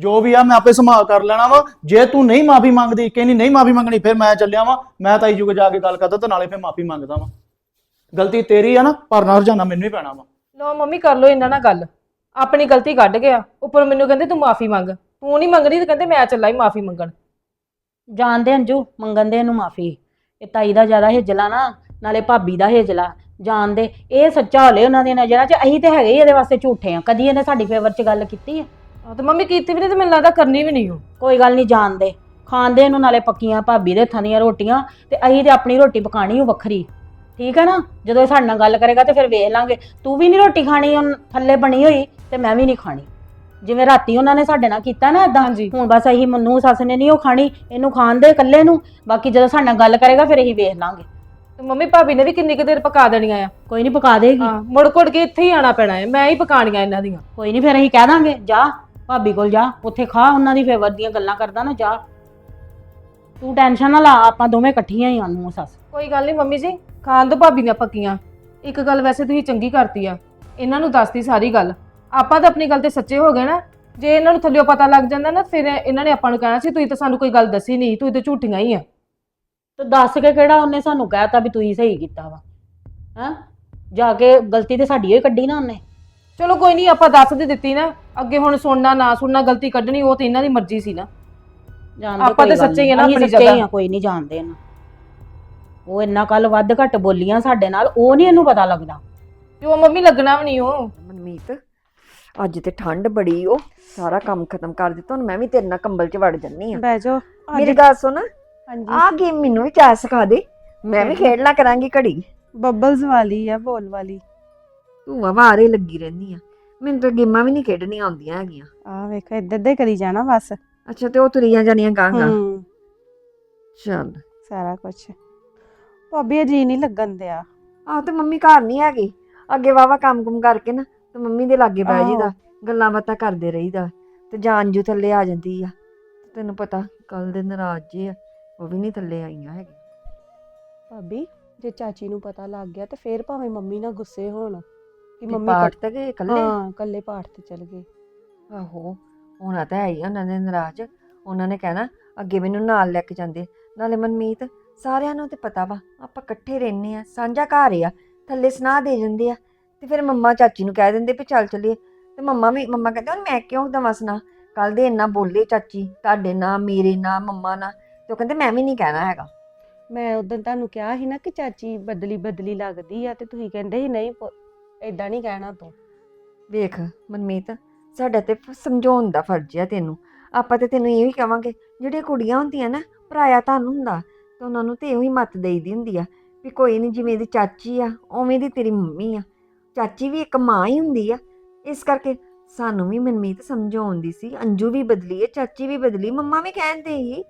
ਜੋ ਵੀ ਆ ਮੈਂ ਆਪੇ ਸੰਭਾਲ ਕਰ ਲੈਣਾ ਵਾ। ਜੇ ਤੂੰ ਨਹੀਂ ਮਾਫੀ ਮੰਗਦੀ ਕਹਿੰਦੀ ਨਹੀਂ ਮਾਫੀ ਮੰਗਣੀ ਫਿਰ ਮੈਂ ਚੱਲਿਆ ਵਾਂ। ਮੈਂ ਤਾਈ ਜੀ ਕੋਲ ਜਾ ਕੇ ਗੱਲ ਕਰਦਾ ਤੇ ਨਾਲੇ ਫਿਰ ਮਾਫੀ ਮੰਗਦਾ ਵਾਂ। ਗਲਤੀ ਤੇਰੀ ਆ ਨਾ ਪਰ ਨਾ ਰਜਾਨਾ ਮੈਨੂੰ ਹੀ ਪੈਣਾ ਵਾ। ਲੋ ਮੰਮੀ ਕਰ ਲੋ ਇਹਨਾਂ ਨਾਲ ਗੱਲ। ਆਪਣੀ ਗਲਤੀ ਕੱਢ ਗਿਆ ਉੱਪਰ ਮੈਨੂੰ ਕਹਿੰਦੇ ਤੂੰ ਮਾਫੀ ਮੰਗ। ਤੂੰ ਨਹੀਂ ਮੰਗਣੀ ਤੇ ਕਹਿੰਦੇ ਮੈਂ ਚੱਲਾਂ ਹੀ ਮਾਫੀ ਮੰਗਣ। ਜਾਣਦੇ ਅੰਜੂ ਮੰਗਣ ਦੇ ਇਹਨੂੰ ਮਾਫੀ। ਇਹ ਤਾਈ ਦਾ ਜ਼ਿਆਦਾ ਹੇਜਲਾ ਨਾ ਨਾਲੇ ਭਾਬੀ ਦਾ ਹੇਜਲਾ। ਜਾਣਦੇ ਇਹ ਸੱਚਾ ਹੋਲੇ ਉਹਨਾਂ ਦੀਆਂ ਨਜ਼ਰਾਂ 'ਚ ਅਸੀਂ ਤੇ ਹੈਗੇ ਹੀ ਇਹਦੇ ਵਾਸਤੇ ਝੂਠੇ ਆ। ਕਦੀ ਇਹਨੇ ਸਾਡੀ ਫੇਵਰ 'ਚ ਗੱਲ ਕੀਤੀ ਹੈ ਆਹ ਤੇ ਮੰਮੀ ਕੀਤੀ ਵੀ ਨਹੀਂ ਤੇ ਮੈਨੂੰ ਲੱਗਦਾ ਕਰਨੀ ਵੀ ਨਹੀਂ ਉਹ। ਕੋਈ ਗੱਲ ਨਹੀਂ ਜਾਣਦੇ ਖਾਂਦੇ ਇਹਨੂੰ ਨਾਲੇ ਪੱਕੀਆਂ ਭਾਬੀ ਦੇ ਹੱਥਾਂ ਦੀਆਂ ਰੋਟੀਆਂ ਤੇ ਅਸੀਂ ਤੇ ਆਪਣੀ ਰੋਟੀ ਪਕਾਣੀ ਉਹ ਵੱਖਰੀ। ਠੀਕ ਹੈ ਨਾ? ਜਦੋਂ ਇਹ ਸਾਡੇ ਨਾਲ ਗੱਲ ਕਰੇਗਾ ਤੇ ਫਿਰ ਵੇਖ ਲਾਂਗੇ। ਤੂੰ ਵੀ ਨਹੀਂ ਰੋਟੀ ਖਾਣੀ ਉਹ ਥੱਲੇ ਬਣੀ ਹੋਈ ਤੇ ਮੈਂ ਵੀ ਨਹੀਂ ਖਾਣੀ। ਜਿਵੇਂ ਰਾਤੀ ਉਹਨਾਂ ਨੇ ਸਾਡੇ ਨਾਲ ਕੀਤਾ ਨਾ ਇਦਾਂ ਹਾਂਜੀ। ਹੁਣ ਬਸ ਅਸੀਂ ਮੰਨੂ ਸੱਸ ਨੇ ਨਹੀਂ ਉਹ ਖਾਣੀ ਇਹਨੂੰ ਖਾਣ ਦੇ ਇਕੱਲੇ ਨੂੰ। ਬਾਕੀ ਜਦੋਂ ਸਾਡੇ ਨਾਲ ਗੱਲ ਕਰੇਗਾ ਫਿਰ ਅਸੀਂ ਵੇਖ ਲਾਂਗੇ। ਤੇ ਮੰਮੀ ਭਾਬੀ ਨੇ ਵੀ ਕਿੰਨੀ ਕੁ ਦੇਰ ਪਕਾ ਦੇਣੀਆਂ ਆ? ਕੋਈ ਨਹੀਂ ਪਕਾ ਦੇਗੀ। ਹਾਂ ਮੁੜ ਕੁੜ ਕੇ ਇੱਥੇ ਹੀ ਆਣਾ ਪੈਣਾ ਹੈ ਮੈਂ ਹੀ ਪਕਾਣੀਆਂ ਇਹਨਾਂ ਦੀਆਂ। ਕੋਈ ਨਹੀਂ ਫਿਰ ਅਸੀਂ ਕਹਿ ਦਾਂਗੇ ਜਾ। ਭਾਬੀ ਕੋਲ ਜਾ ਉੱਥੇ ਖਾ ਉਹਨਾਂ ਦੀ ਫੇਵਰ ਦੀਆਂ ਗੱਲਾਂ ਕਰਦਾ ਨਾ ਜਾ। ਤੂੰ ਟੈਨਸ਼ਨ ਨਾ ਲਾ ਆਪਾਂ ਦੋਵੇਂ ਇਕੱਠੀਆਂ ਹੀ ਆ ਨੂੰ ਸੱਸ। ਕੋਈ ਗੱਲ ਨਹੀਂ ਮੰਮੀ ਜੀ ਖਾਣ ਦੋ ਭਾਬੀ ਨੇ ਪੱਕੀਆਂ। ਇੱਕ ਗੱਲ ਵੈਸੇ ਤੁਸੀਂ ਚੰਗੀ ਕਰਤੀ ਆ ਇਹਨਾਂ ਨੂੰ ਦੱਸਤੀ ਸਾਰੀ ਗੱਲ। ਆਪਾਂ ਤਾਂ ਆਪਣੀ ਗੱਲ ਤੇ ਸੱਚੇ ਹੋ ਗਏ ਨਾ ਜੇ ਇਹਨਾਂ ਨੂੰ ਥੱਲਿਓ ਪਤਾ ਲੱਗ ਜਾਂਦਾ ਨਾ ਫਿਰ ਇਹਨਾਂ ਨੇ ਆਪਾਂ ਨੂੰ ਕਹਿਣਾ ਸੀ ਤੁਸੀਂ ਤਾਂ ਸਾਨੂੰ ਕੋਈ ਗੱਲ ਦੱਸੀ ਨਹੀਂ ਤੁਸੀਂ ਤਾਂ ਝੂਠੀਆਂ ਹੀ ਆ। ਤੇ ਦੱਸ ਕੇ ਕਿਹੜਾ ਉਹਨੇ ਸਾਨੂੰ ਕਹਿਤਾ ਵੀ ਤੂੰ ਹੀ ਸਹੀ ਕੀਤਾ ਵਾ ਹੈਂ? ਜਾ ਕੇ ਗਲਤੀ ਤੇ ਸਾਡੀ ਹੀ ਕੱਢੀ ਨਾ ਉਹਨੇ। ਚਲੋ ਕੋਈ ਨਹੀਂ ਆਪਾਂ ਦੱਸ ਦੇ ਦਿੱਤੀ ਨਾ। ਅੱਗੇ ਹੁਣ ਸੁਣਨਾ ਨਾ ਸੁਣਨਾ ਗਲਤੀ ਕੱਢਣੀ ਉਹ ਤੇ ਇਹਨਾਂ ਦੀ ਮਰਜ਼ੀ ਸੀ ਨਾ। ਜਾਣਦੇ ਆਪਾਂ ਤਾਂ ਸੱਚੇ ਹੀ ਆ ਨਾ ਆਪਣੀ ਅਸੀਂ ਸੱਚੇ ਹੀ ਜਗ੍ਹਾ। ਆ ਕੋਈ ਨਹੀਂ ਜਾਣਦੇ ਨਾ ਉਹ ਇੰਨਾ ਕੱਲ ਵੱਧ ਘੱਟ ਬੋਲੀਆਂ ਸਾਡੇ ਨਾਲ ਉਹ ਨਹੀਂ ਇਹਨੂੰ ਪਤਾ ਲੱਗਦਾ। ਤੇ ਉਹ ਮੰਮੀ ਲੱਗਣਾ ਵੀ ਨਹੀਂ ਉਹ। ਮਨਮੀਤ ਅੱਜ ਤੇ ਠੰਡ ਬੜੀ ਓ। ਸਾਰਾ ਕੰਮ ਖਤਮ ਕਰ ਦਿੱਤਾ ਹੁਣ ਮੈਂ ਵੀ ਤੇਰੇ ਨਾਲ ਕੰਬਲ 'ਚ ਵੜ ਜੰਨੀ ਆ। ਬਹਿ ਜਾਓ। ਮੇਰੀ ਗੱਲ ਸੁਣ। ਹਾਂਜੀ। ਆਹ ਗੇਮ ਮੈਨੂੰ ਵੀ ਚਾ ਸਿਖਾ ਦੇ। ਮੈਂ ਵੀ ਖੇਡ ਲਾ ਕਰਾਂਗੀ ਘੜੀ। ਬੱਬਲਸ ਵਾਲੀ ਆ ਬੋਲ ਵਾਲੀ। ਤੂੰ ਆਵਾਰੇ ਲੱਗੀ ਰਹਿੰਦੀ ਆ। ਮੈਨੂੰ ਤਾਂ ਗੇਮਾਂ ਵੀ ਨਹੀਂ ਖੇਡਣੀਆਂ ਆਉਂਦੀਆਂ ਹੈਗੀਆਂ। ਆ ਵੇਖ ਇੱਧਰ ਦੇ ਕਰੀ ਜਾਣਾ ਬਸ। ਅੱਛਾ ਤੇ ਉਹ ਤੁਰੀਆਂ ਜਾਣੀਆਂ ਗਾਂਗਾ ਹੂੰ। ਚੱਲ। ਸਾਰਾ ਕੁਝ ਭਾਬੀ ਜੀ ਨਹੀਂ ਲੱਗਣ ਦਿਆ। ਆਹ ਤੇ ਮੰਮੀ ਘਰ ਨਹੀਂ ਹੈਗੀ। ਅੱਗੇ ਵਾਵਾ ਕੰਮ ਕੁਮ ਕਰਕੇ ਨਾ ਤੇ ਮੰਮੀ ਦੇ ਲਾਗੇ ਬਹਿ। ਜੀਦਾ ਗੱਲਾਂ ਬਾਤਾਂ ਕਰਦੇ ਰਹੀਦਾ। ਤੇ ਜਾਨ ਜੂ ਥੱਲੇ ਆ ਜਾਂਦੀ ਆ। ਤੈਨੂੰ ਪਤਾ ਕੱਲ ਦੇ ਨਾਰਾਜ਼ ਜੇ ਆ ਉਹ ਵੀ ਨਹੀਂ ਥੱਲੇ ਆਈਆਂ ਹੈਗੀਆਂ। ਭਾਬੀ ਜੇ ਚਾਚੀ ਨੂੰ ਪਤਾ ਲੱਗ ਗਿਆ ਤੇ ਫੇਰ ਭਾਵੇਂ ਮੰਮੀ ਨਾਲ ਗੁੱਸੇ ਹੋਣ। ਕਿ ਮੰਮੀ ਪਾਠ ਤੇ ਗਏ ਇਕੱਲੇ? ਹਾਂ ਕੱਲੇ ਪਾਠ ਤੇ ਚਲ ਗਏ। ਆਹੋ ਹੋਣਾ ਤਾਂ ਹੈ ਹੀ ਆ ਉਹਨਾਂ ਦੇ ਨਾਰਾਜ਼। ਉਹਨਾਂ ਨੇ ਕਹਿਣਾ ਅੱਗੇ ਮੈਨੂੰ ਨਾਲ ਲੈ ਕੇ ਜਾਂਦੇ। ਨਾਲੇ ਮਨਮੀਤ ਸਾਰਿਆਂ ਨੂੰ ਤੇ ਪਤਾ ਵਾ ਆਪਾਂ ਇਕੱਠੇ ਰਹਿੰਦੇ ਆ ਸਾਂਝਾ ਘਰ ਆ ਥੱਲੇ ਸੁਣਾ ਦੇ ਜਾਂਦੇ ਆ। ਤੇ ਫਿਰ ਮੰਮਾ ਚਾਚੀ ਨੂੰ ਕਹਿ ਦਿੰਦੇ ਵੀ ਚੱਲ ਚੱਲੀਏ। ਤੇ ਮੰਮਾ ਵੀ ਮੰਮਾ ਕਹਿੰਦੇ ਹੁਣ ਮੈਂ ਕਿਉਂ ਦਵਾਂ ਸੁਣਾ ਕੱਲ ਦੇ ਇੰਨਾ ਬੋਲੇ ਚਾਚੀ ਤੁਹਾਡੇ ਨਾਲ ਮੇਰੇ ਨਾਲ ਮੰਮਾ ਨਾਲ ਤੇ ਉਹ ਕਹਿੰਦੇ ਮੈਂ ਵੀ ਨਹੀਂ ਕਹਿਣਾ ਹੈਗਾ। ਮੈਂ ਉਦੋਂ ਤੁਹਾਨੂੰ ਕਿਹਾ ਸੀ ਨਾ ਕਿ ਚਾਚੀ ਬਦਲੀ ਬਦਲੀ ਲੱਗਦੀ ਆ ਤੇ ਤੁਸੀਂ ਕਹਿੰਦੇ ਸੀ ਨਹੀਂ ਐਦਾਂ ਨਹੀਂ ਕਹਿਣਾ ਤੂੰ। ਵੇਖ ਮਨਮੀਤ, ਸਾਡਾ ਤੇ ਫ- ਸਮਝਾਉਣ ਦਾ ਫਰਜ਼ ਆ ਤੈਨੂੰ। ਆਪਾਂ ਤੇ ਤੈਨੂੰ ਇਹ ਵੀ ਕਵਾਂਗੇ, ਜਿਹੜੀਆਂ ਕੁੜੀਆਂ ਹੁੰਦੀਆਂ ਨਾ, ਭਰਾਇਆ ਤੁਹਾਨੂੰ ਹੁੰਦਾ, ਤੇ ਉਹਨਾਂ ਨੂੰ ਤੇ ਇਹੋ ਹੀ ਮੱਤ ਦੇਈਦੀ ਹੁੰਦੀ ਆ, ਵੀ ਕੋਈ ਨਹੀਂ ਜਿਵੇਂ ਦੀ ਚਾਚੀ ਆ, ਉਵੇਂ ਦੀ ਤੇਰੀ ਮੰਮੀ ਆ। ਚਾਚੀ ਵੀ ਇੱਕ ਮਾਂ ਹੀ ਹੁੰਦੀ ਆ। ਇਸ ਕਰਕੇ ਸਾਨੂੰ ਵੀ ਮਨਮੀਤ ਸਮਝਾਉਣ ਦੀ ਸੀ, ਅੰਜੂ ਵੀ ਬਦਲੀ ਹੈ ਚਾਚੀ ਵੀ ਬਦਲੀ, ਮੰਮਾ ਵੀ ਕਹਿੰਦੇ ਹੀ।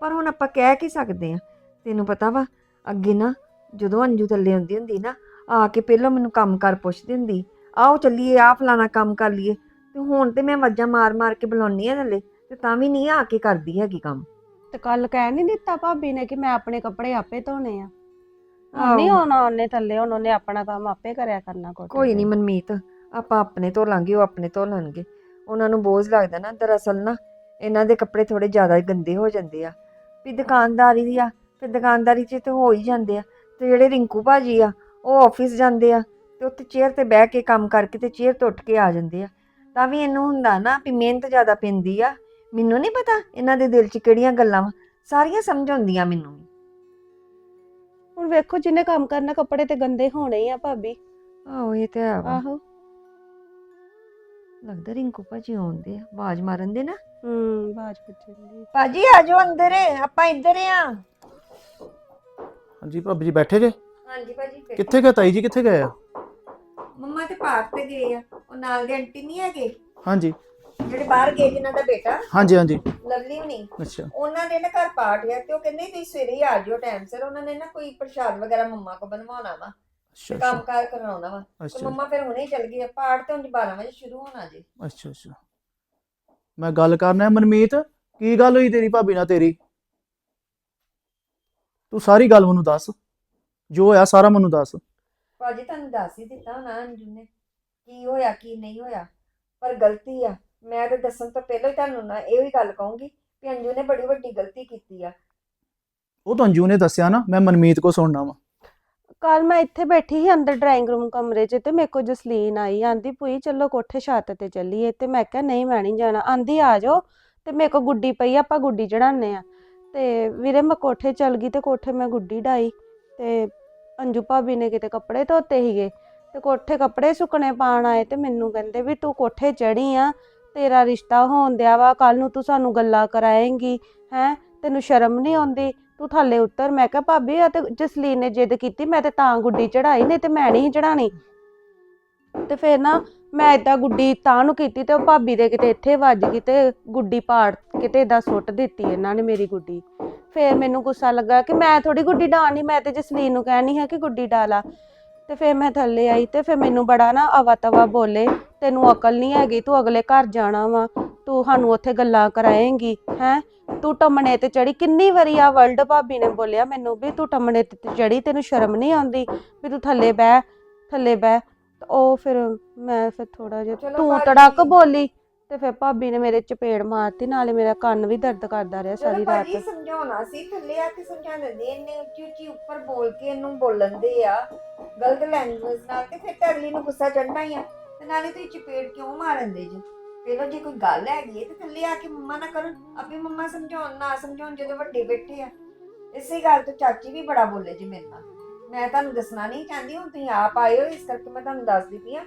ਪਰ ਹੁਣ ਆਪਾਂ ਕਹਿ ਕੀ ਸਕਦੇ ਆ? ਤੈਨੂੰ ਪਤਾ ਵਾ, ਅੱਗੇ ਨਾ ਜਦੋਂ ਅੰਜੂ ਥੱਲੇ ਆਉਂਦੀ ਹੁੰਦੀ ਨਾ ਆ ਕੇ ਪਹਿਲਾਂ ਮੈਨੂੰ ਕੰਮ ਕਰ ਪੁੱਛਦੀ ਹੁੰਦੀ ਆਓ ਚੱਲੀਏ ਆ ਫਲਾਣਾ ਕੰਮ ਕਰ ਲਈਏ। ਤੇ ਹੁਣ ਤੇ ਮੈਂ ਮੱਝਾਂ ਮਾਰ-ਮਾਰ ਕੇ ਬੁਲਾਉਣੀ ਆ ਥੱਲੇ ਤੇ ਤਾਂ ਵੀ ਨਹੀਂ ਆ ਕੇ ਕਰਦੀ ਹੈਗੀ ਕੰਮ। ਤੇ ਕੱਲ ਕਹਿ ਨਹੀਂ ਦਿੱਤਾ ਭਾਬੀ ਨੇ ਕਿ ਮੈਂ ਆਪਣੇ ਕੱਪੜੇ ਆਪੇ ਧੋਣੇ ਆ। ਨਹੀਂ ਆਉਣਾ ਉਹਨੇ ਥੱਲੇ ਉਹਨੇ ਆਪਣਾ ਕੰਮ ਆਪੇ ਕਰਿਆ ਕਰਨਾ ਕੋਠੇ ਕੋਈ। ਨਹੀਂ ਮਨਮੀਤ ਆਪਾਂ ਆਪਣੇ ਧੋ ਲਾਂਗੇ ਉਹ ਆਪਣੇ ਧੋ ਲੈਣਗੇ। ਉਹਨਾਂ ਨੂੰ ਬੋਝ ਲੱਗਦਾ ਨਾ ਦਰਅਸਲ ਨਾ ਇਹਨਾਂ ਦੇ ਕੱਪੜੇ ਥੋੜੇ ਜ਼ਿਆਦਾ ਗੰਦੇ ਹੋ ਜਾਂਦੇ ਆ। ਵੀ ਦੁਕਾਨਦਾਰੀ ਦੀ ਆ ਫਿਰ ਦੁਕਾਨਦਾਰੀ 'ਚ ਤੇ ਹੋ ਹੀ ਜਾਂਦੇ ਆ। ਤੇ ਜਿਹੜੇ ਰਿੰਕੂ ਭਾਜੀ ਆ ਉਹ ਆਫਿਸ ਜਾਂਦੇ ਆ ਤੇ ਉੱਥੇ ਚੇਅਰ ਤੇ ਬਹਿ ਕੇ ਕੰਮ ਕਰਕੇ ਤੇ ਚੇਅਰ ਤੋਂ ਉੱਠ ਕੇ ਆ ਜਾਂਦੇ ਆ। ਤਾਂ ਵੀ ਇਹਨੂੰ ਹੁੰਦਾ ਨਾ ਵੀ ਮਿਹਨਤ ਜ਼ਿਆਦਾ ਪੈਂਦੀ ਆ। ਮੈਨੂੰ ਨਹੀਂ ਪਤਾ ਇਹਨਾਂ ਦੇ ਦਿਲ 'ਚ ਕਿਹੜੀਆਂ ਗੱਲਾਂ ਵਾ। ਸਾਰੀਆਂ ਸਮਝ ਆਉਂਦੀਆਂ ਮੈਨੂੰ ਵੀ। ਹੁਣ ਵੇਖੋ ਜਿਹਨੇ ਕੰਮ ਕਰਨਾ ਕੱਪੜੇ ਤੇ ਗੰਦੇ ਹੋਣੇ ਹੀ ਆ ਭਾਬੀ। ਆਹੋ ਇਹ ਤੇ ਹੈ ਵਾ। ਆਹੋ। ਲੱਗਦਾ ਰਿੰਕੂ ਭਾਜੀ ਆਉਂਦੇ ਆ। ਆਵਾਜ਼ ਮਾਰਨ ਦੇ ਨਾ। ਹੂੰ ਬਾਜ ਪੁੱਛਦੀ ਭਾਜੀ ਆ ਜਾਓ ਅੰਦਰ ਆਪਾਂ ਇੱਧਰ ਆ। ਹਾਂਜੀ ਭਾਬੀ ਜੀ ਬੈਠੇ ਜੇ? ਹਾਂਜੀ ਭਾਜੀ ਕਿੱਥੇ ਗਏ ਤਾਈ ਜੀ? ਕਿੱਥੇ ਗਏ ਆ? ਮੰਮਾ ਤੇ ਪਾਰਕ ਤੇ ਗਏ ਆ। ਉਹ ਨਾਲ ਦੇ ਆਂਟੀ ਨਹੀਂ ਹੈਗੇ? ਹਾਂਜੀ। ਜਿਹੜੇ ਬਾਹਰ ਗਏ ਜਿਨ੍ਹਾਂ ਦਾ ਬੇਟਾ? ਹਾਂਜੀ ਹਾਂਜੀ। ਲਵਲੀ ਹੁਣੀ। ਅੱਛਾ। ਉਹਨਾਂ ਦੇ ਨਾ ਘਰ ਪਾਠ ਆ ਤੇ ਉਹ ਕਹਿੰਦੇ ਤੁਸੀਂ ਸਵੇਰੇ ਹੀ ਆ ਜਿਓ ਟਾਈਮ ਸਿਰ। ਉਹਨਾਂ ਨੇ ਨਾ ਕੋਈ ਪ੍ਰਸ਼ਾਦ ਵਗੈਰਾ ਮੰਮਾ ਕੋ ਬਣਵਾਉਣਾ ਵਾ ਅੱਛਾ ਕੰਮ ਅੱਛਾ। ਕਾਰ ਕਰਾਉਣਾ ਵਾ। ਤੇ ਅੱਛਾ। ਮੰਮਾ ਫਿਰ ਹੁਣੇ ਹੀ ਚੱਲ ਗਏ ਆ। ਪਾਠ ਤੇ ਹੁਣ 12 ਵਜੇ ਸ਼ੁਰੂ ਹੋਣਾ ਜੀ। ਅੱਛਾ ਅੱਛਾ। ਮੈਂ ਗੱਲ ਕਰਨਾ ਹੈ ਮਨਮੀਤ। ਕੀ ਗੱਲ ਹੋਈ ਤੇਰੀ ਭਾਬੀ ਨਾਲ ਤੇਰੀ? ਤੂੰ ਸਾਰੀ ਗੱਲ ਮੈਨੂੰ ਦੱਸ। ਜੋ ਹੋਇਆ ਸਾਰਾ ਮੈਨੂੰ ਦੱਸ। ਭਾਜੀ ਤੁਹਾਨੂੰ ਦੱਸ ਹੀ ਦਿੱਤਾ ਹੋਣਾ ਅੰਜੂ ਨੇ ਕੀ ਹੋਇਆ ਕੀ ਨਹੀਂ ਹੋਇਆ। ਪਰ ਗਲਤੀ ਆ। ਮੈਂ ਤਾਂ ਦੱਸਣ ਤੋਂ ਪਹਿਲਾਂ ਹੀ ਤੁਹਾਨੂੰ ਨਾ ਇਹੋ ਹੀ ਗੱਲ ਕਹੂੰਗੀ ਕਿ ਅੰਜੂ ਨੇ ਬੜੀ ਵੱਡੀ ਗਲਤੀ ਕੀਤੀ ਆ। ਉਹ ਤਾਂ ਅੰਜੂ ਨੇ ਦੱਸਿਆ ਨਾ ਮੈਂ ਮਨਮੀਤ ਕੋ ਸੁਣਨਾ ਵਾ। ਕੱਲ ਮੈਂ ਇੱਥੇ ਬੈਠੀ ਸੀ ਅੰਦਰ ਡਰਾਇੰਗ ਰੂਮ ਕਮਰੇ 'ਚ ਤੇ ਮੇਰੇ ਕੋਲ ਜਸਲੀਨ ਆਈ ਆਂਦੀ ਭੂਈ ਚਲੋ ਕੋਠੇ ਛੱਤ ਤੇ ਚੱਲੀਏ ਤੇ ਮੈਂ ਕਿਹਾ ਨਹੀਂ ਮੈਂ ਨਹੀਂ ਜਾਣਾ। ਆਂਦੀ ਆ ਜਾਓ ਤੇ ਮੇਰੇ ਕੋਲ ਗੁੱਡੀ ਪਈ ਆ, ਆਪਾਂ ਗੁੱਡੀ ਚੜਾਉਂਦੇ ਆ। ਤੇ ਵੀਰੇ ਮੈਂ ਕੋਠੇ ਚੱਲ ਗਈ ਤੇ ਕੋਠੇ ਮੈਂ ਗੁੱਡੀ ਡਾਈ ਤੇ ਅੰਜੂ ਭਾਬੀ ਨੇ ਕਿਤੇ ਕੱਪੜੇ ਧੋਤੇ ਸੀਗੇ ਤੇ ਕੋਠੇ ਕੱਪੜੇ ਸੁੱਕਣੇ ਪਾਣ ਆਏ ਤੇ ਮੈਨੂੰ ਕਹਿੰਦੇ ਵੀ ਤੂੰ ਕੋਠੇ ਚੜੀ ਆ, ਤੇਰਾ ਰਿਸ਼ਤਾ ਹੋਣ ਦਿਆ ਵਾ ਕੱਲ ਨੂੰ ਤੂੰ ਸਾਨੂੰ ਗੱਲਾਂ ਕਰਾਏਂਗੀ, ਹੈ? ਤੈਨੂੰ ਸ਼ਰਮ ਨਹੀਂ ਆਉਂਦੀ? ਤੂੰ ਥੱਲੇ ਉੱਤਰ। ਮੈਂ ਕਿਹਾ, ਭਾਬੀ, ਆ ਤੇ ਜਸਲੀਨ ਨੇ ਜਿੱਦ ਕੀਤੀ, ਮੈਂ ਤੇ ਤਾਂ ਗੁੱਡੀ ਚੜਾਈ ਨਹੀਂ ਤੇ ਮੈਂ ਨਹੀਂ ਚੜਾਣੀ ਤੇ ਫਿਰ ਨਾ ਮੈਂ ਏਦਾਂ ਗੁੱਡੀ ਤਾਂ ਨੂੰ ਕੀਤੀ ਤੇ ਉਹ ਭਾਬੀ ਦੇ ਕਿਤੇ ਇੱਥੇ ਵੱਜ ਗਈ ਤੇ ਗੁੱਡੀ ਪਾੜ ਕਿਤੇ ਏਦਾਂ ਸੁੱਟ ਦਿੱਤੀ ਇਹਨਾਂ ਨੇ ਮੇਰੀ ਗੁੱਡੀ। ਫਿਰ ਮੈਨੂੰ ਗੁੱਸਾ ਲੱਗਾ ਕਿ ਮੈਂ ਥੋੜੀ ਗੁੱਡੀ ਡਾਣੀ ਮੈਂ ਤੇ ਜਸਲੀਨ ਨੂੰ ਕਹਿਣੀ ਹੈ ਕਿ ਗੁੱਡੀ ਡਾਲਾ ਤੇ ਫਿਰ ਮੈਂ ਥੱਲੇ ਆਈ ਤੇ ਫਿਰ ਮੈਨੂੰ ਬੜਾ ਨਾ ਅਵਾ ਤਵਾ ਬੋਲੇ, ਤੈਨੂੰ ਅਕਲ ਨਹੀਂ ਹੈਗੀ, ਤੂੰ ਅਗਲੇ ਘਰ ਜਾਣਾ ਵਾ, ਤੂੰ ਸਾਨੂੰ ਉੱਥੇ ਗੱਲਾਂ ਕਰਾਏਂਗੀ, ਹੈ? ਤੂੰ ਟਮਣੇ ਤੇ ਚੜੀ ਕਿੰਨੀ ਵਾਰੀ ਆ ਵਰਲਡ ਭਾਬੀ ਨੇ ਬੋਲਿਆ ਮੈਨੂੰ ਵੀ, ਤੂੰ ਟਮਣੇ ਤੇ ਚੜੀ ਤੈਨੂੰ ਸ਼ਰਮ ਨਹੀਂ ਆਉਂਦੀ ਵੀ ਤੂੰ ਥੱਲੇ ਬਹਿ ਥੱਲੇ ਬਹਿ। ਤੇ ਉਹ ਫਿਰ ਮੈਂ ਫਿਰ ਥੋੜਾ ਜਿਹਾ ਚਲੋ ਤੂੰ ਭਾਜੀ। ਤੜਕ ਬੋਲੀ ਤੇ ਫਿਰ ਭਾਬੀ ਨੇ ਮੇਰੇ ਚਪੇੜ ਮਾਰਤੀ ਨਾਲੇ ਮੇਰਾ ਕੰਨ ਵੀ ਦਰਦ ਕਰਦਾ ਰਿਹਾ ਸਾਰੀ ਰਾਤ। ਭਾਜੀ ਸਮਝਾਉਣਾ ਸੀ ਥੱਲੇ ਆ ਕੇ ਸਮਝਾ ਦਿੰਦੇ ਇਹਨੇ ਉੱਚੀ ਉੱਚੀ ਉੱਪਰ ਬੋਲ ਕੇ ਇਹਨੂੰ ਬੋਲਣ ਦੇ ਆ। ਗਲਤ ਲੈਂਗੁਏਜ ਨਾਲ ਤੇ ਫਿਰ ਤਾਂ ਅਗਲੀ ਨੂੰ ਗੁੱਸਾ ਚੜਨਾ ਹੀ ਆ। ਤੇ ਨਾਲੇ ਤੁਸੀਂ ਚਪੇੜ ਕਿਉਂ ਮਾਰਨ ਦੇ ਜੀ? ਪਹਿਲਾਂ ਜੇ ਕੋਈ ਗੱਲ ਹੈਗੀ ਹੈ ਤੇ ਥੱਲੇ ਆ ਕੇ ਮੰਮਾ ਨਾ ਕਰਨ ਆਪੇ ਮੰਮਾ ਸਮਝਾਉਣ ਨਾ ਸਮਝਾਉਣ ਜਦੋਂ ਵੱਡੇ ਬੈਠੇ ਆ। ਇਸੇ ਗੱਲ ਤੋਂ ਚਾਚੀ ਵੀ ਬੜਾ ਬੋਲੇ ਜੀ ਮੇਰੇ ਨਾਲ। ਮੈਂ ਤੁਹਾਨੂੰ ਦੱਸਣਾ ਨਹੀਂ ਚਾਹੁੰਦੀ ਹੁਣ ਤੁਸੀਂ ਆਪ ਆਏ ਹੋ ਇਸ ਕਰਕੇ ਮੈਂ ਤੁਹਾਨੂੰ ਦੱਸਦੀ ਪਈ ਆ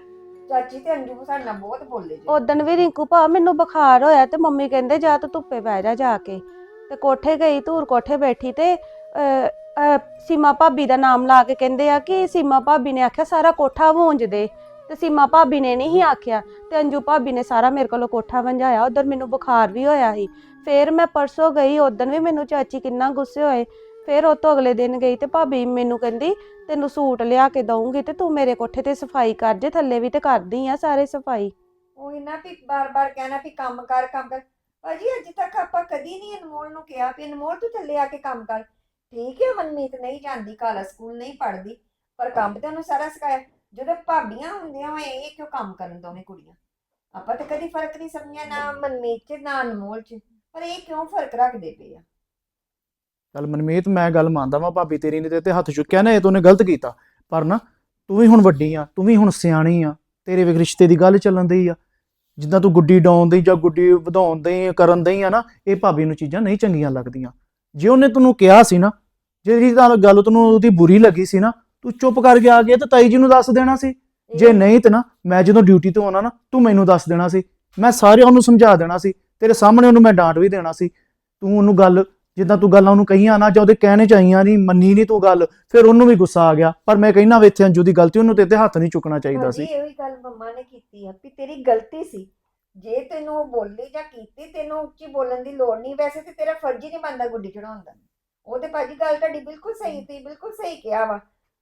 ਚਾਚੀ ਤੇ ਅੰਜੂ ਸਾਡੇ ਨਾਲ ਬਹੁਤ ਬੋਲੇ ਜੀ। ਉਦਣ ਵੀ ਰਿੰਕੂ ਭਾ ਮੈਨੂੰ ਬੁਖਾਰ ਹੋਇਆ ਤੇ ਮੰਮੀ ਕਹਿੰਦੇ ਜਾ ਤੂੰ ਧੁੱਪੇ ਬਹਿ ਜਾ ਜਾ ਕੇ। ਤੇ ਕੋਠੇ ਗਈ ਧੂਰ ਕੋਠੇ ਬੈਠੀ ਤੇ ਅਹ, ਅਹ, ਸੀਮਾ ਭਾਬੀ ਦਾ ਨਾਮ ਲਾ ਕੇ ਕਹਿੰਦੇ ਆ ਕਿ ਸੀਮਾ ਭਾਬੀ ਨੇ ਆਖਿਆ ਸਾਰਾ ਕੋਠਾ ਵੂੰਜ ਦੇ। ਤੇ ਸੀਮਾ ਭਾਬੀ ਨੇ ਨਹੀਂ ਆਖਿਆ ਤੇ ਅੰਜੂ ਭਾਬੀ ਨੇ ਸਾਰਾ ਮੇਰੇ ਕੋਲੋਂ ਕੋਠਾ ਵੰਜਾਇਆ ਉਧਰ ਮੈਨੂੰ ਬੁਖਾਰ ਵੀ ਹੋਇਆ ਸੀ। ਫੇਰ ਮੈਂ ਪਰਸੋਂ ਗਈ ਉਦੋਂ ਵੀ ਮੈਨੂੰ ਚਾਚੀ ਕਿੰਨਾ ਗੁੱਸੇ ਹੋਏ। ਫੇਰ ਉਹ ਤੋਂ ਅਗਲੇ ਦਿਨ ਗਈ ਤੇ ਭਾਬੀ ਮੈਨੂੰ ਕਹਿੰਦੀ, ਤੈਨੂੰ ਸੂਟ ਲਿਆ ਕੇ ਦਊਂਗੀ ਤੇ ਤੂੰ ਮੇਰੇ ਕੋਠੇ ਤੇ ਸਫ਼ਾਈ ਕਰ ਜੇ, ਥੱਲੇ ਵੀ ਤੇ ਕਰਦੀ ਆ ਸਾਰੇ ਸਫ਼ਾਈ। ਉਹ ਇਹਨਾਂ ਵੀ ਬਾਰ-ਬਾਰ ਕਹਿਣਾ ਵੀ ਕੰਮ ਕਰ ਕੰਮ ਕਰ। ਭਾਜੀ, ਅੱਜ ਤੱਕ ਆਪਾਂ ਕਦੀ ਨਹੀਂ ਅਨਮੋਲ ਨੂੰ ਕਿਹਾ ਵੀ, ਅਨਮੋਲ, ਤੂੰ ਥੱਲੇ ਆ ਕੇ ਕੰਮ ਕਰ। ਠੀਕ ਹੈ, ਮਨਮੀਤ ਨਹੀਂ ਜਾਂਦੀ ਕਾਲਾ ਸਕੂਲ ਨਹੀਂ ਪੜ੍ਹਦੀ, ਪਰ ਕੰਮ ਤੇ ਉਹਨੂੰ ਸਾਰਾ ਸਿਖਾਇਆ। ਜਦੋਂ ਭਾਬੀਆਂ ਹੁੰਦੀਆਂ ਵਾ, ਇਹ ਕਿਉਂ ਕੰਮ ਕਰਨ ਦੋਵੇਂ ਕੁੜੀਆਂ? ਆਪਾਂ ਤਾਂ ਕਦੀ ਫ਼ਰਕ ਨਹੀਂ ਸਮਝਿਆ, ਨਾ ਮਨਮੀਤ 'ਚ, ਨਾ ਅਨਮੋਲ 'ਚ। ਪਰ ਇਹ ਕਿਉਂ ਫ਼ਰਕ ਰੱਖਦੇ ਪਏ ਆ? ਚੱਲ ਮਨਮੀਤ ਮੈਂ ਗੱਲ ਮੰਨਦਾ ਵਾਂ ਭਾਬੀ ਤੇਰੀ ਨੇ ਤੇ ਤੇ ਹੱਥ ਚੁੱਕਿਆ ਨਾ ਇਹ ਤੂੰ ਨੇ ਗਲਤ ਕੀਤਾ। ਪਰ ਨਾ ਤੂੰ ਵੀ ਹੁਣ ਵੱਡੀ ਆ ਤੂੰ ਵੀ ਹੁਣ ਸਿਆਣੀ ਆ ਤੇਰੇ ਵੀ ਰਿਸ਼ਤੇ ਦੀ ਗੱਲ ਚੱਲਣ ਦੀ ਆ। ਜਿੱਦਾਂ ਤੂੰ ਗੁੱਡੀ ਡਾਉਣ ਦੀ ਜਾਂ ਗੁੱਡੀ ਵਧਾਉਣ ਦੀ ਕਰਨ ਦੀ ਆ ਨਾ ਇਹ ਭਾਬੀ ਨੂੰ ਚੀਜ਼ਾਂ ਨਹੀਂ ਚੰਗੀਆਂ ਲੱਗਦੀਆਂ। ਜੇ ਉਹਨੇ ਤੈਨੂੰ ਕਿਹਾ ਸੀ ਨਾ ਜਿਹੜੀ ਤਾਂ ਗੱਲ ਤੈਨੂੰ ਉਹਦੀ ਬੁਰੀ ਲੱਗੀ ਸੀ ਨਾ ਤੂੰ ਚੁੱਪ ਕਰਕੇ ਆ ਗਿਆ ਤੇ ਤਾਈ ਜੀ ਨੂੰ ਦੱਸ ਦੇਣਾ ਸੀ। ਜੇ ਨਹੀਂ ਤੇ ਨਾ ਮੈਂ ਜਦੋਂ ਡਿਊਟੀ ਤੋਂ ਆਉਣਾ ਨਾ ਤੂੰ ਮੈਨੂੰ ਦੱਸ ਦੇਣਾ ਸੀ। ਮੈਂ ਸਾਰਿਆਂ ਨੂੰ ਸਮਝਾ ਦੇਣਾ ਸੀ। ਤੇਰੇ ਸਾਹਮਣੇ ਉਹਨੂੰ ਮੈਂ ਡਾਂਟ ਵੀ ਦੇਣਾ ਸੀ। ਤੂੰ ਉਹਨੂੰ ਗੱਲ ਜਿੱਦਾਂ ਤੂੰ ਗੱਲਾਂ ਉਹਨੂੰ ਕਹੀਆਂ ਨਾ, ਜਾਂ ਉਹਦੇ ਕਹਿਣੇ ਚ ਨਹੀਂ ਮੰਨੀ ਨਹੀਂ ਤੂੰ ਗੱਲ, ਫਿਰ ਉਹਨੂੰ ਵੀ ਗੁੱਸਾ ਆ ਗਿਆ। ਪਰ ਮੈਂ ਕਹਿਣਾ ਵੀ ਅੰਜੂ ਦੀ ਗਲਤੀ, ਉਹਨੂੰ ਤੇ ਤੇ ਹੱਥ ਨਹੀਂ ਚੁੱਕਣਾ ਚਾਹੀਦਾ ਸੀ। ਇਹੋ ਹੀ ਗੱਲ ਮੰਮਾ ਨੇ ਕੀਤੀ ਆ, ਵੀ ਤੇਰੀ ਗਲਤੀ ਸੀ। ਜੇ ਤੈਨੂੰ ਉਹ ਬੋਲੀ ਜਾਂ ਕੀਤੀ, ਤੈਨੂੰ ਉੱਚੀ ਬੋਲਣ ਦੀ ਲੋੜ ਨਹੀਂ, ਵੈਸੇ ਤੇ ਤੇਰਾ ਫਰਜ਼ ਹੀ ਨਹੀਂ ਬਣਦਾ ਗੁੱਡੀ ਚੜਾਉਣ ਦਾ। ਉਹ ਤੇ ਭਾਜੀ ਗੱਲ ਤੁਹਾਡੀ ਬਿਲਕੁਲ ਸਹੀ ਸੀ, ਬਿਲਕੁਲ ਸਹੀ ਕਿਹਾ ਵਾ।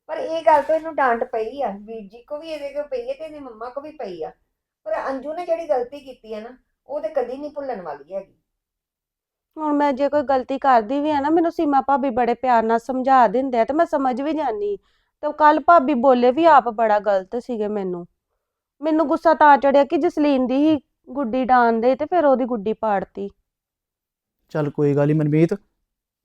ਪਰ ਇਹ ਗੱਲ ਤੋਂ ਇਹਨੂੰ ਡਾਂਟ ਪਈ ਆ, ਵੀਰ ਜੀ ਕੋ ਵੀ ਇਹਦੇ ਕੋ ਪਈ ਹੈ ਤੇ ਇਹਦੀ ਮੰਮਾ ਕੋ ਵੀ ਪਈ ਆ। ਪਰ ਅੰਜੂ ਨੇ ਜਿਹੜੀ ਗਲਤੀ ਕੀਤੀ ਹੈ ਨਾ, ਉਹ ਤੇ ਕਦੀ ਨਹੀਂ ਭੁੱਲਣ ਵਾਲੀ ਹੈਗੀ। ਹੁਣ ਮੈਂ ਜੇ ਕੋਈ ਗਲਤੀ ਕਰਦੀ ਵੀ ਆ ਨਾ, ਮੈਨੂੰ ਸੀਮਾ ਭਾਬੀ ਬੜੇ ਪਿਆਰ ਨਾਲ ਸਮਝਾ ਦਿੰਦੇ ਆ ਤੇ ਮੈਂ ਸਮਝ ਵੀ ਜਾਂਦੀ। ਤੇ ਕੱਲ ਭਾਬੀ ਬੋਲੇ ਵੀ ਆਪ ਬੜਾ ਗਲਤ ਸੀਗੇ ਮੈਨੂੰ। ਮੈਨੂੰ ਗੁੱਸਾ ਤਾਂ ਚੜਿਆ ਕਿ ਜਸਲੀਨ ਦੀ ਹੀ ਗੁੱਡੀ ਡਾਣ ਦੇ ਤੇ ਫਿਰ ਉਹਦੀ ਗੁੱਡੀ ਪਾੜਤੀ। ਚੱਲ ਕੋਈ ਗੱਲ ਨਹੀਂ ਮਨਮੀਤ,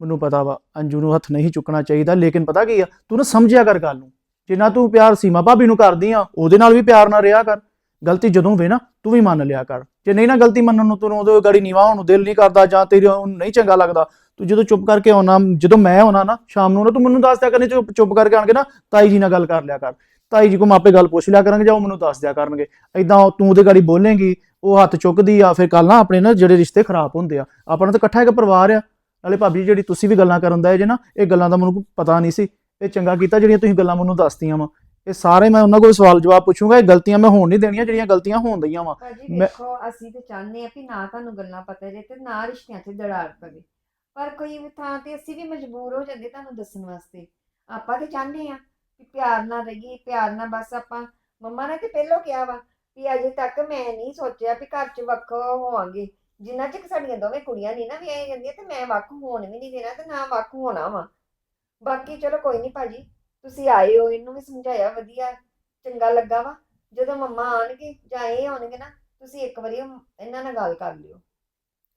ਮੈਨੂੰ ਪਤਾ ਵਾ, ਅੰਜੂ ਨੂੰ ਹੱਥ ਨਹੀਂ ਚੁੱਕਣਾ ਚਾਹੀਦਾ, ਲੇਕਿਨ ਪਤਾ ਕੀ ਆ, ਤੂੰ ਨਾ ਸਮਝਿਆ ਕਰ ਗੱਲ ਨੂੰ। ਜਿੰਨਾ ਤੂੰ ਪਿਆਰ ਸੀਮਾ ਭਾਬੀ ਨੂੰ ਕਰਦੀ ਆ, ਉਹਦੇ ਨਾਲ ਵੀ ਪਿਆਰ ਨਾਲ ਰਿਹਾ ਕਰ। ਗਲਤੀ ਜਦੋਂ ਹੋਵੇ ਨਾ, ਤੂੰ ਵੀ ਮੰਨ ਲਿਆ ਕਰ। ਜੇ ਨਹੀਂ ਨਾ ਗਲਤੀ ਮੰਨਣ ਨੂੰ ਤੈਨੂੰ ਉਹਦੇ ਗਾੜੀ ਨੀਵਾ ਹੋਣ ਨੂੰ ਦਿਲ ਨਹੀਂ ਕਰਦਾ ਜਾਂ ਤੇਰੇ ਉਹਨੂੰ ਨਹੀਂ ਚੰਗਾ ਲੱਗਦਾ, ਤੂੰ ਜਦੋਂ ਚੁੱਪ ਕਰਕੇ ਆਉਣਾ, ਜਦੋਂ ਮੈਂ ਆਉਣਾ ਨਾ, ਸ਼ਾਮ ਨੂੰ ਨਾ, ਤੂੰ ਮੈਨੂੰ ਦੱਸ ਦਿਆ ਕਰਨੀ ਚੁੱਪ ਚੁੱਪ ਕਰਕੇ ਆਣ ਕੇ ਨਾ, ਤਾਈ ਜੀ ਨਾਲ ਗੱਲ ਕਰ ਲਿਆ ਕਰ। ਤਾਈ ਜੀ ਕੋ ਮਾਪੇ ਗੱਲ ਪੁੱਛ ਲਿਆ ਕਰਾਂਗੇ ਜਾਂ ਉਹ ਮੈਨੂੰ ਦੱਸ ਦਿਆ ਕਰਨਗੇ। ਐਦਾਂ ਤੂੰ ਉਹਦੇ ਗਾੜੀ ਬੋਲੇਂਗੀ, ਉਹ ਹੱਥ ਚੁੱਕਦੀ ਆ, ਫਿਰ ਕੱਲ ਨਾ ਆਪਣੇ ਨਾ ਜਿਹੜੇ ਰਿਸ਼ਤੇ ਖਰਾਬ ਹੁੰਦੇ ਆ, ਆਪਣਾ ਤਾਂ ਇਕੱਠਾ ਇੱਕ ਪਰਿਵਾਰ ਆ। ਨਾਲੇ ਭਾਬੀ ਜਿਹੜੀ ਤੁਸੀਂ ਵੀ ਗੱਲਾਂ ਕਰਨ ਦਾ ਜੇ ਨਾ, ਇਹ ਗੱਲਾਂ ਦਾ ਮੈਨੂੰ ਪਤਾ ਨਹੀਂ ਸੀ। ਇਹ ਚੰਗਾ ਕੀਤਾ ਜਿਹੜੀਆਂ ਤੁਸੀਂ ਗੱਲਾਂ ਮੈਨੂੰ ਦੱਸਤੀਆਂ ਵਾ। ਇਹ ਸਾਰੇ ਮੈਂ ਉਹਨਾਂ ਕੋਲ ਸਵਾਲ ਜਵਾਬ ਪੁੱਛੂੰਗਾ ਇਹ ਗਲਤੀਆਂ ਮੈਂ ਹੋਣ ਨਹੀਂ ਦੇਣੀਆਂ ਜਿਹੜੀਆਂ ਗਲਤੀਆਂ ਹੋਣ ਦਈਆਂ ਵਾ। ਭਾਜੀ ਮੈਂ- ਵੇਖੋ ਅਸੀਂ ਤੇ ਚਾਹੁੰਦੇ ਆ ਕਿ ਨਾ ਤੁਹਾਨੂੰ ਗੱਲਾਂ ਪਤਾ ਜੇ ਤੇ ਨਾ ਰਿਸ਼ਤਿਆਂ 'ਚ ਦਰਾਰ ਪਵੇ। ਪਰ ਕੋਈ ਵੀ ਥਾਂ ਤੇ ਅਸੀਂ ਵੀ ਮਜਬੂਰ ਹੋ ਜਾਂਦੇ ਤੁਹਾਨੂੰ ਦੱਸਣ ਵਾਸਤੇ। ਆਪਾਂ ਤੇ ਚਾਹੁੰਦੇ ਆ ਕਿ ਪਿਆਰ ਨਾਲ ਰਹੀਏ ਪਿਆਰ ਨਾਲ ਬਸ ਆਪਾਂ ਮੰਮਾ ਨੇ ਤੇ ਪਹਿਲਾਂ ਕਿਹਾ ਵਾ ਵੀ ਅਜੇ ਤੱਕ ਮੈਂ ਨਹੀਂ ਸੋਚਿਆ ਵੀ ਘਰ 'ਚ ਵੱਖ ਹੋਵਾਂਗੇ। ਜਿੰਨਾ ਚਿਰ ਸਾਡੀਆਂ ਦੋਵੇਂ ਕੁੜੀਆਂ ਨਹੀਂ ਨਾ ਵਿਆਹੀਆਂ ਜਾਂਦੀਆਂ ਤੇ ਮੈਂ ਵੱਖ ਹੋਣ ਵੀ ਨਹੀਂ ਦੇਣਾ ਤੇ ਨਾ ਵੱਖ ਹੋਣਾ ਵਾ। ਬਾਕੀ ਚਲੋ ਕੋਈ ਨਹੀਂ ਭਾਜੀ ਤੁਸੀਂ ਆਏ ਹੋ, ਇਹਨੂੰ ਵੀ ਸਮਝਾਇਆ, ਵਧੀਆ, ਚੰਗਾ ਲੱਗਾ ਵਾ। ਜਦੋਂ ਮੰਮਾ ਆਣਗੇ ਜਾਂ ਇਹ ਆਉਣਗੇ ਨਾ, ਤੁਸੀਂ ਇੱਕ ਵਾਰੀ ਇਹਨਾਂ ਨਾਲ ਗੱਲ ਕਰ ਲਿਓ।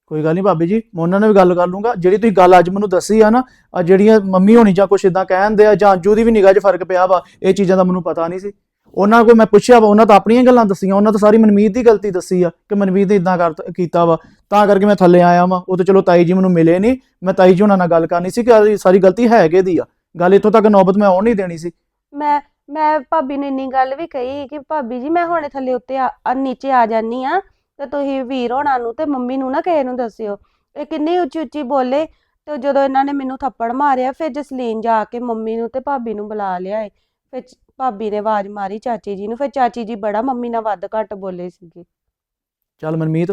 ਕੋਈ ਗੱਲ ਨਹੀਂ ਭਾਬੀ ਜੀ, ਮੈਂ ਉਹਨਾਂ ਨਾਲ ਵੀ ਗੱਲ ਕਰ ਲੂੰਗਾ। ਜਿਹੜੀ ਤੁਸੀਂ ਗੱਲ ਅੱਜ ਮੈਨੂੰ ਦੱਸੀ ਆ ਨਾ, ਆ ਜਿਹੜੀਆਂ ਮੰਮੀ ਹੋਣੀ ਜਾਂ ਕੁਛ ਇਦਾਂ ਕਹਿੰਦੇ ਆ, ਜਾਂ ਅੰਜੂ ਦੀ ਵੀ ਨਿਗਾਹ 'ਚ ਫ਼ਰਕ ਪਿਆ ਵਾ, ਇਹ ਚੀਜ਼ਾਂ ਦਾ ਮੈਨੂੰ ਪਤਾ ਨਹੀਂ ਸੀ। ਉਹਨਾਂ ਕੋਲ ਮੈਂ ਪੁੱਛਿਆ ਵਾ, ਉਹਨਾਂ ਤਾਂ ਆਪਣੀਆਂ ਗੱਲਾਂ ਦੱਸੀਆਂ, ਉਹਨਾਂ ਤਾਂ ਸਾਰੀ ਮਨਮੀਤ ਦੀ ਗਲਤੀ ਦੱਸੀ ਆ ਕਿ ਮਨਮੀਤ ਨੇ ਇਦਾਂ ਕਰ, ਕੀਤਾ ਵਾ। ਤਾਂ ਕਰਕੇ ਮੈਂ ਥੱਲੇ ਆਇਆ ਵਾਂ। ਉਹ ਤਾਂ ਚਲੋ ਤਾਈ ਜੀ ਮੈਨੂੰ ਮਿਲੇ ਨਹੀਂ। ਮੈਂ ਤਾਈ ਜੀ ਉਹਨਾਂ ਨਾਲ ਗੱਲ ਕਰਨੀ ਸੀ ਕਿ ਆਹ ਸਾਰੀ ਗਲਤੀ ਹੈ ਕਿਹਦੀ ਆ। ਗੱਲ ਇੱਥੋਂ ਤੱਕ ਨੌਬਤ ਮੈਂ ਆਉਣ ਨਹੀਂ ਦੇਣੀ ਸੀ। ਮੈਂ ਮੈਂ ਭਾਬੀ ਨੇ ਇੰਨੀ ਗੱਲ ਵੀ ਕਹੀ ਕਿ ਭਾਬੀ ਜੀ ਮੈਂ ਹੁਣੇ ਥੱਲੇ ਉੱਤੇ ਆ ਆ ਨੀਚੇ ਆ ਜਾਨੀ ਆ ਤੇ ਤੁਸੀਂ ਵੀਰ ਹੋਣਾ ਨੂੰ ਤੇ ਮੰਮੀ ਨੂੰ ਨਾ ਕਿਸੇ ਨੂੰ ਦੱਸਿਓ। ਇਹ ਕਿੰਨੀ ਉੱਚੀ ਉੱਚੀ ਬੋਲੇ ਤੇ ਜਦੋਂ ਇਹਨਾਂ ਨੇ ਮੈਨੂੰ ਥੱਪੜ ਮਾਰਿਆ ਫਿਰ ਜਸਲੀਨ ਜਾ ਕੇ ਮੰਮੀ ਨੂੰ ਤੇ ਭਾਬੀ ਨੂੰ ਬੁਲਾ ਲਿਆਏ ਫਿਰ ਚ- ਭਾਬੀ ਨੇ ਆਵਾਜ਼ ਮਾਰੀ ਚਾਚੀ ਜੀ ਨੂੰ ਫਿਰ ਚਾਚੀ ਜੀ ਬੜਾ ਮੰਮੀ ਨਾਲ ਵੱਧ ਘੱਟ ਬੋਲੇ ਸੀਗੇ। ਚੱਲ ਮਨਮੀਤ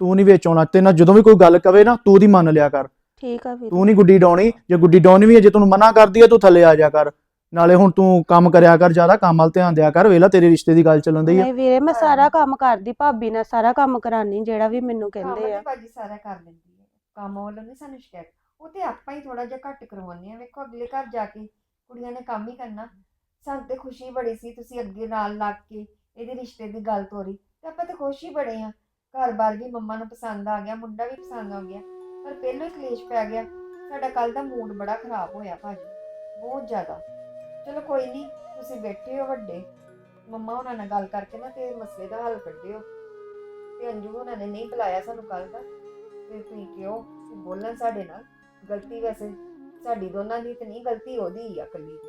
ਤੂੰ ਨਹੀਂ ਵਿੱਚ ਆਉਣਾ ਤੇ ਨਾ ਜਦੋਂ ਵੀ ਕੋਈ ਗੱਲ ਕਵੇ ਨਾ ਤੂੰ ਦੀ ਮੰਨ ਲਿਆ ਕਰ। ਠੀਕ ਆ ਵੀਰ। ਤੂੰ ਨਹੀਂ ਗੁੱਡੀ ਡਾਉਣੀ ਜੇ ਗੁੱਡੀ ਡਾਉਣੀ ਵੀ ਹੈ ਜੇ ਤੈਨੂੰ ਮਨਾ ਕਰਦੀ ਹੈ ਤੂੰ ਥੱਲੇ ਆ ਜਾ ਕਰ। ਨਾਲੇ ਹੁਣ ਤੂੰ ਕੰਮ ਕਰਿਆ ਕਰ ਜ਼ਿਆਦਾ ਕੰਮ ਵੱਲ ਧਿਆਨ ਦਿਆ ਕਰ। ਵੇਲਾ ਤੇਰੇ ਰਿਸ਼ਤੇ ਦੀ ਗੱਲ ਚੱਲਣ ਦੀ ਆ। ਨਹੀਂ ਵੀਰੇ ਮੈਂ ਸਾਰਾ ਕੰਮ ਕਰਦੀ ਭਾਬੀ ਨਾਲ ਸਾਰਾ ਕੰਮ ਕਰਾਨੀ ਜਿਹੜਾ ਵੀ ਮੈਨੂੰ ਕਹਿੰਦੇ ਆ। ਭਾਜੀ ਸਾਰਾ ਕਰ ਲੈਂਦੀ ਹੈ ਕੰਮ ਵੱਲੋਂ ਨਹੀਂ ਸਾਨੂੰ ਸ਼ਿਕਾਇਤ। ਉਹ ਤੇ ਆਪਾਂ ਹੀ ਥੋੜਾ ਜਿਹਾ ਘੱਟ ਕਰਵਾਉਂਦੇ ਆ ਵੇਖੋ ਅਗਲੇ ਘਰ ਜਾ ਕੇ ਕੁੜੀਆਂ ਨੇ ਕੰਮ ਹੀ ਕਰਨਾ। ਸਾਨੂੰ ਤੇ ਖੁਸ਼ੀ ਬੜੀ ਸੀ ਤੁਸੀਂ ਅੱਗੇ ਨਾਲ ਲੱਗ ਕੇ ਇਹਦੇ ਰਿਸ਼ਤੇ ਦੀ ਗੱਲ ਤੋਰੀ। ਤੇ ਆਪਾਂ ਤੇ ਖੁਸ਼ ਹੀ ਬੜੇ ਆ ਘਰ-ਬਾਰ ਵੀ ਮੰਮਾ ਨੂੰ ਪਸੰਦ ਆ ਗਿਆ ਮੁੰਡਾ ਵੀ ਪਸੰਦ ਆ ਗਿਆ। ਪਰ ਪਹਿਲਾਂ ਹੀ ਕਲੇਸ਼ ਪੈ ਗਿਆ। ਸਾਡਾ ਕੱਲ ਦਾ ਮੂਡ ਬੜਾ ਖਰਾਬ ਹੋਇਆ ਭਾਜੀ। ਬਹੁਤ ਜ਼ਿਆਦਾ। ਚਲੋ ਕੋਈ ਨਹੀਂ ਤੁਸੀਂ ਬੈਠੇ ਹੋ ਵੱਡੇ। ਮੰਮਾ ਉਹਨਾਂ ਨਾਲ ਗੱਲ ਕਰਕੇ ਨਾ ਤੇ ਮਸਲੇ ਦਾ ਹੱਲ ਕੱਢਿਓ। ਤੇ ਅੰਜੂ ਉਹਨਾਂ ਨੇ ਨਹੀਂ ਬੁਲਾਇਆ ਸਾਨੂੰ ਕੱਲ ਦਾ। ਤੇ ਤੁਸੀਂ ਕਿਉਂ? ਬੋਲਣ ਸਾਡੇ ਨਾਲ। ਗਲਤੀ ਵੈਸੇ ਸਾਡੀ ਦੋਨਾਂ ਦੀ ਤੇ ਨਹੀਂ ਗਲਤੀ ਉਹਦੀ ਹੀ ਆ ਇਕੱਲੀ ਦੀ।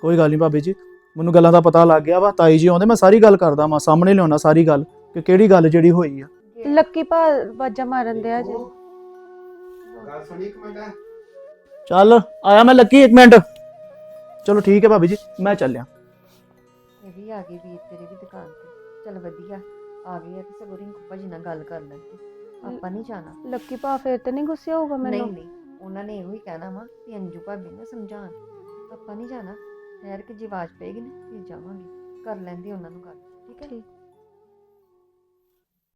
ਕੋਈ ਗੱਲ ਨਹੀਂ ਭਾਬੀ ਜੀ। ਮੈਨੂੰ ਗੱਲਾਂ ਦਾ ਪਤਾ ਲੱਗ ਗਿਆ ਵਾ। ਤਾਈ ਜੀ ਆਉਂਦੇ ਮੈਂ ਸਾਰੀ ਗੱਲ ਕਰਦਾ ਵਾਂ। ਸਾਹਮਣੇ ਲਿਆਉਣਾ ਸਾਰੀ ਗੱਲ ਕਿ ਕਿਹੜੀ ਗੱਲ ਜਿਹੜੀ ਹੋਈ ਆ। ਲੱਕੀ ਭਾ ਵਾਜਾ ਮਾਰਨ ਦਿਆ ਜੇ। ਗੱਲ ਸੁਣੀ ਇੱਕ ਮਿੰਟ। ਚੱਲ ਆਇਆ ਮੈਂ ਲੱਕੀ ਇੱਕ ਮਿੰਟ। ਚਲੋ ਠੀਕ ਹੈ ਭਾਬੀ ਜੀ ਮੈਂ ਚੱਲਿਆ। ਇਹ ਵੀ ਆ ਗਈ ਵੀਰ ਤੇਰੀ ਵੀ ਦੁਕਾਨ ਤੇ। ਚਲ ਵਧੀਆ ਆ ਗਈ ਆ ਤੇ ਸਗੋਂ ਰਿੰਕੂ ਭਾਜੀ ਨਾਲ ਗੱਲ ਕਰ ਲੈਂਦੇ। ਆਪਾਂ ਨਹੀਂ ਜਾਣਾ। ਲੱਕੀ ਭਾ ਫਿਰ ਤੇ ਨਹੀਂ ਗੁੱਸੇ ਹੋਊਗਾ ਨਹੀਂ ਮੈਨੂੰ? ਨਹੀਂ ਉਹਨਾਂ ਨੇ ਇਹੋ ਹੀ ਕਹਿਣਾ ਵਾ ਕਿ ਅੰਜੂ ਭਾਬੀ ਨੂੰ ਸਮਝਾਉਣ। ਆਪਾਂ ਨਹੀਂ ਜਾਣਾ। ਠਹਿਰ ਕੇ ਜੇ ਆਵਾਜ਼ ਪਏਗੀ ਨਾ ਫਿਰ ਜਾਵਾਂਗੇ। ਕਰ ਲੈਂਦੇ ਉਹਨਾਂ ਨੂੰ ਗੱਲ ਠੀਕ ਹੈ? ਠੀਕ।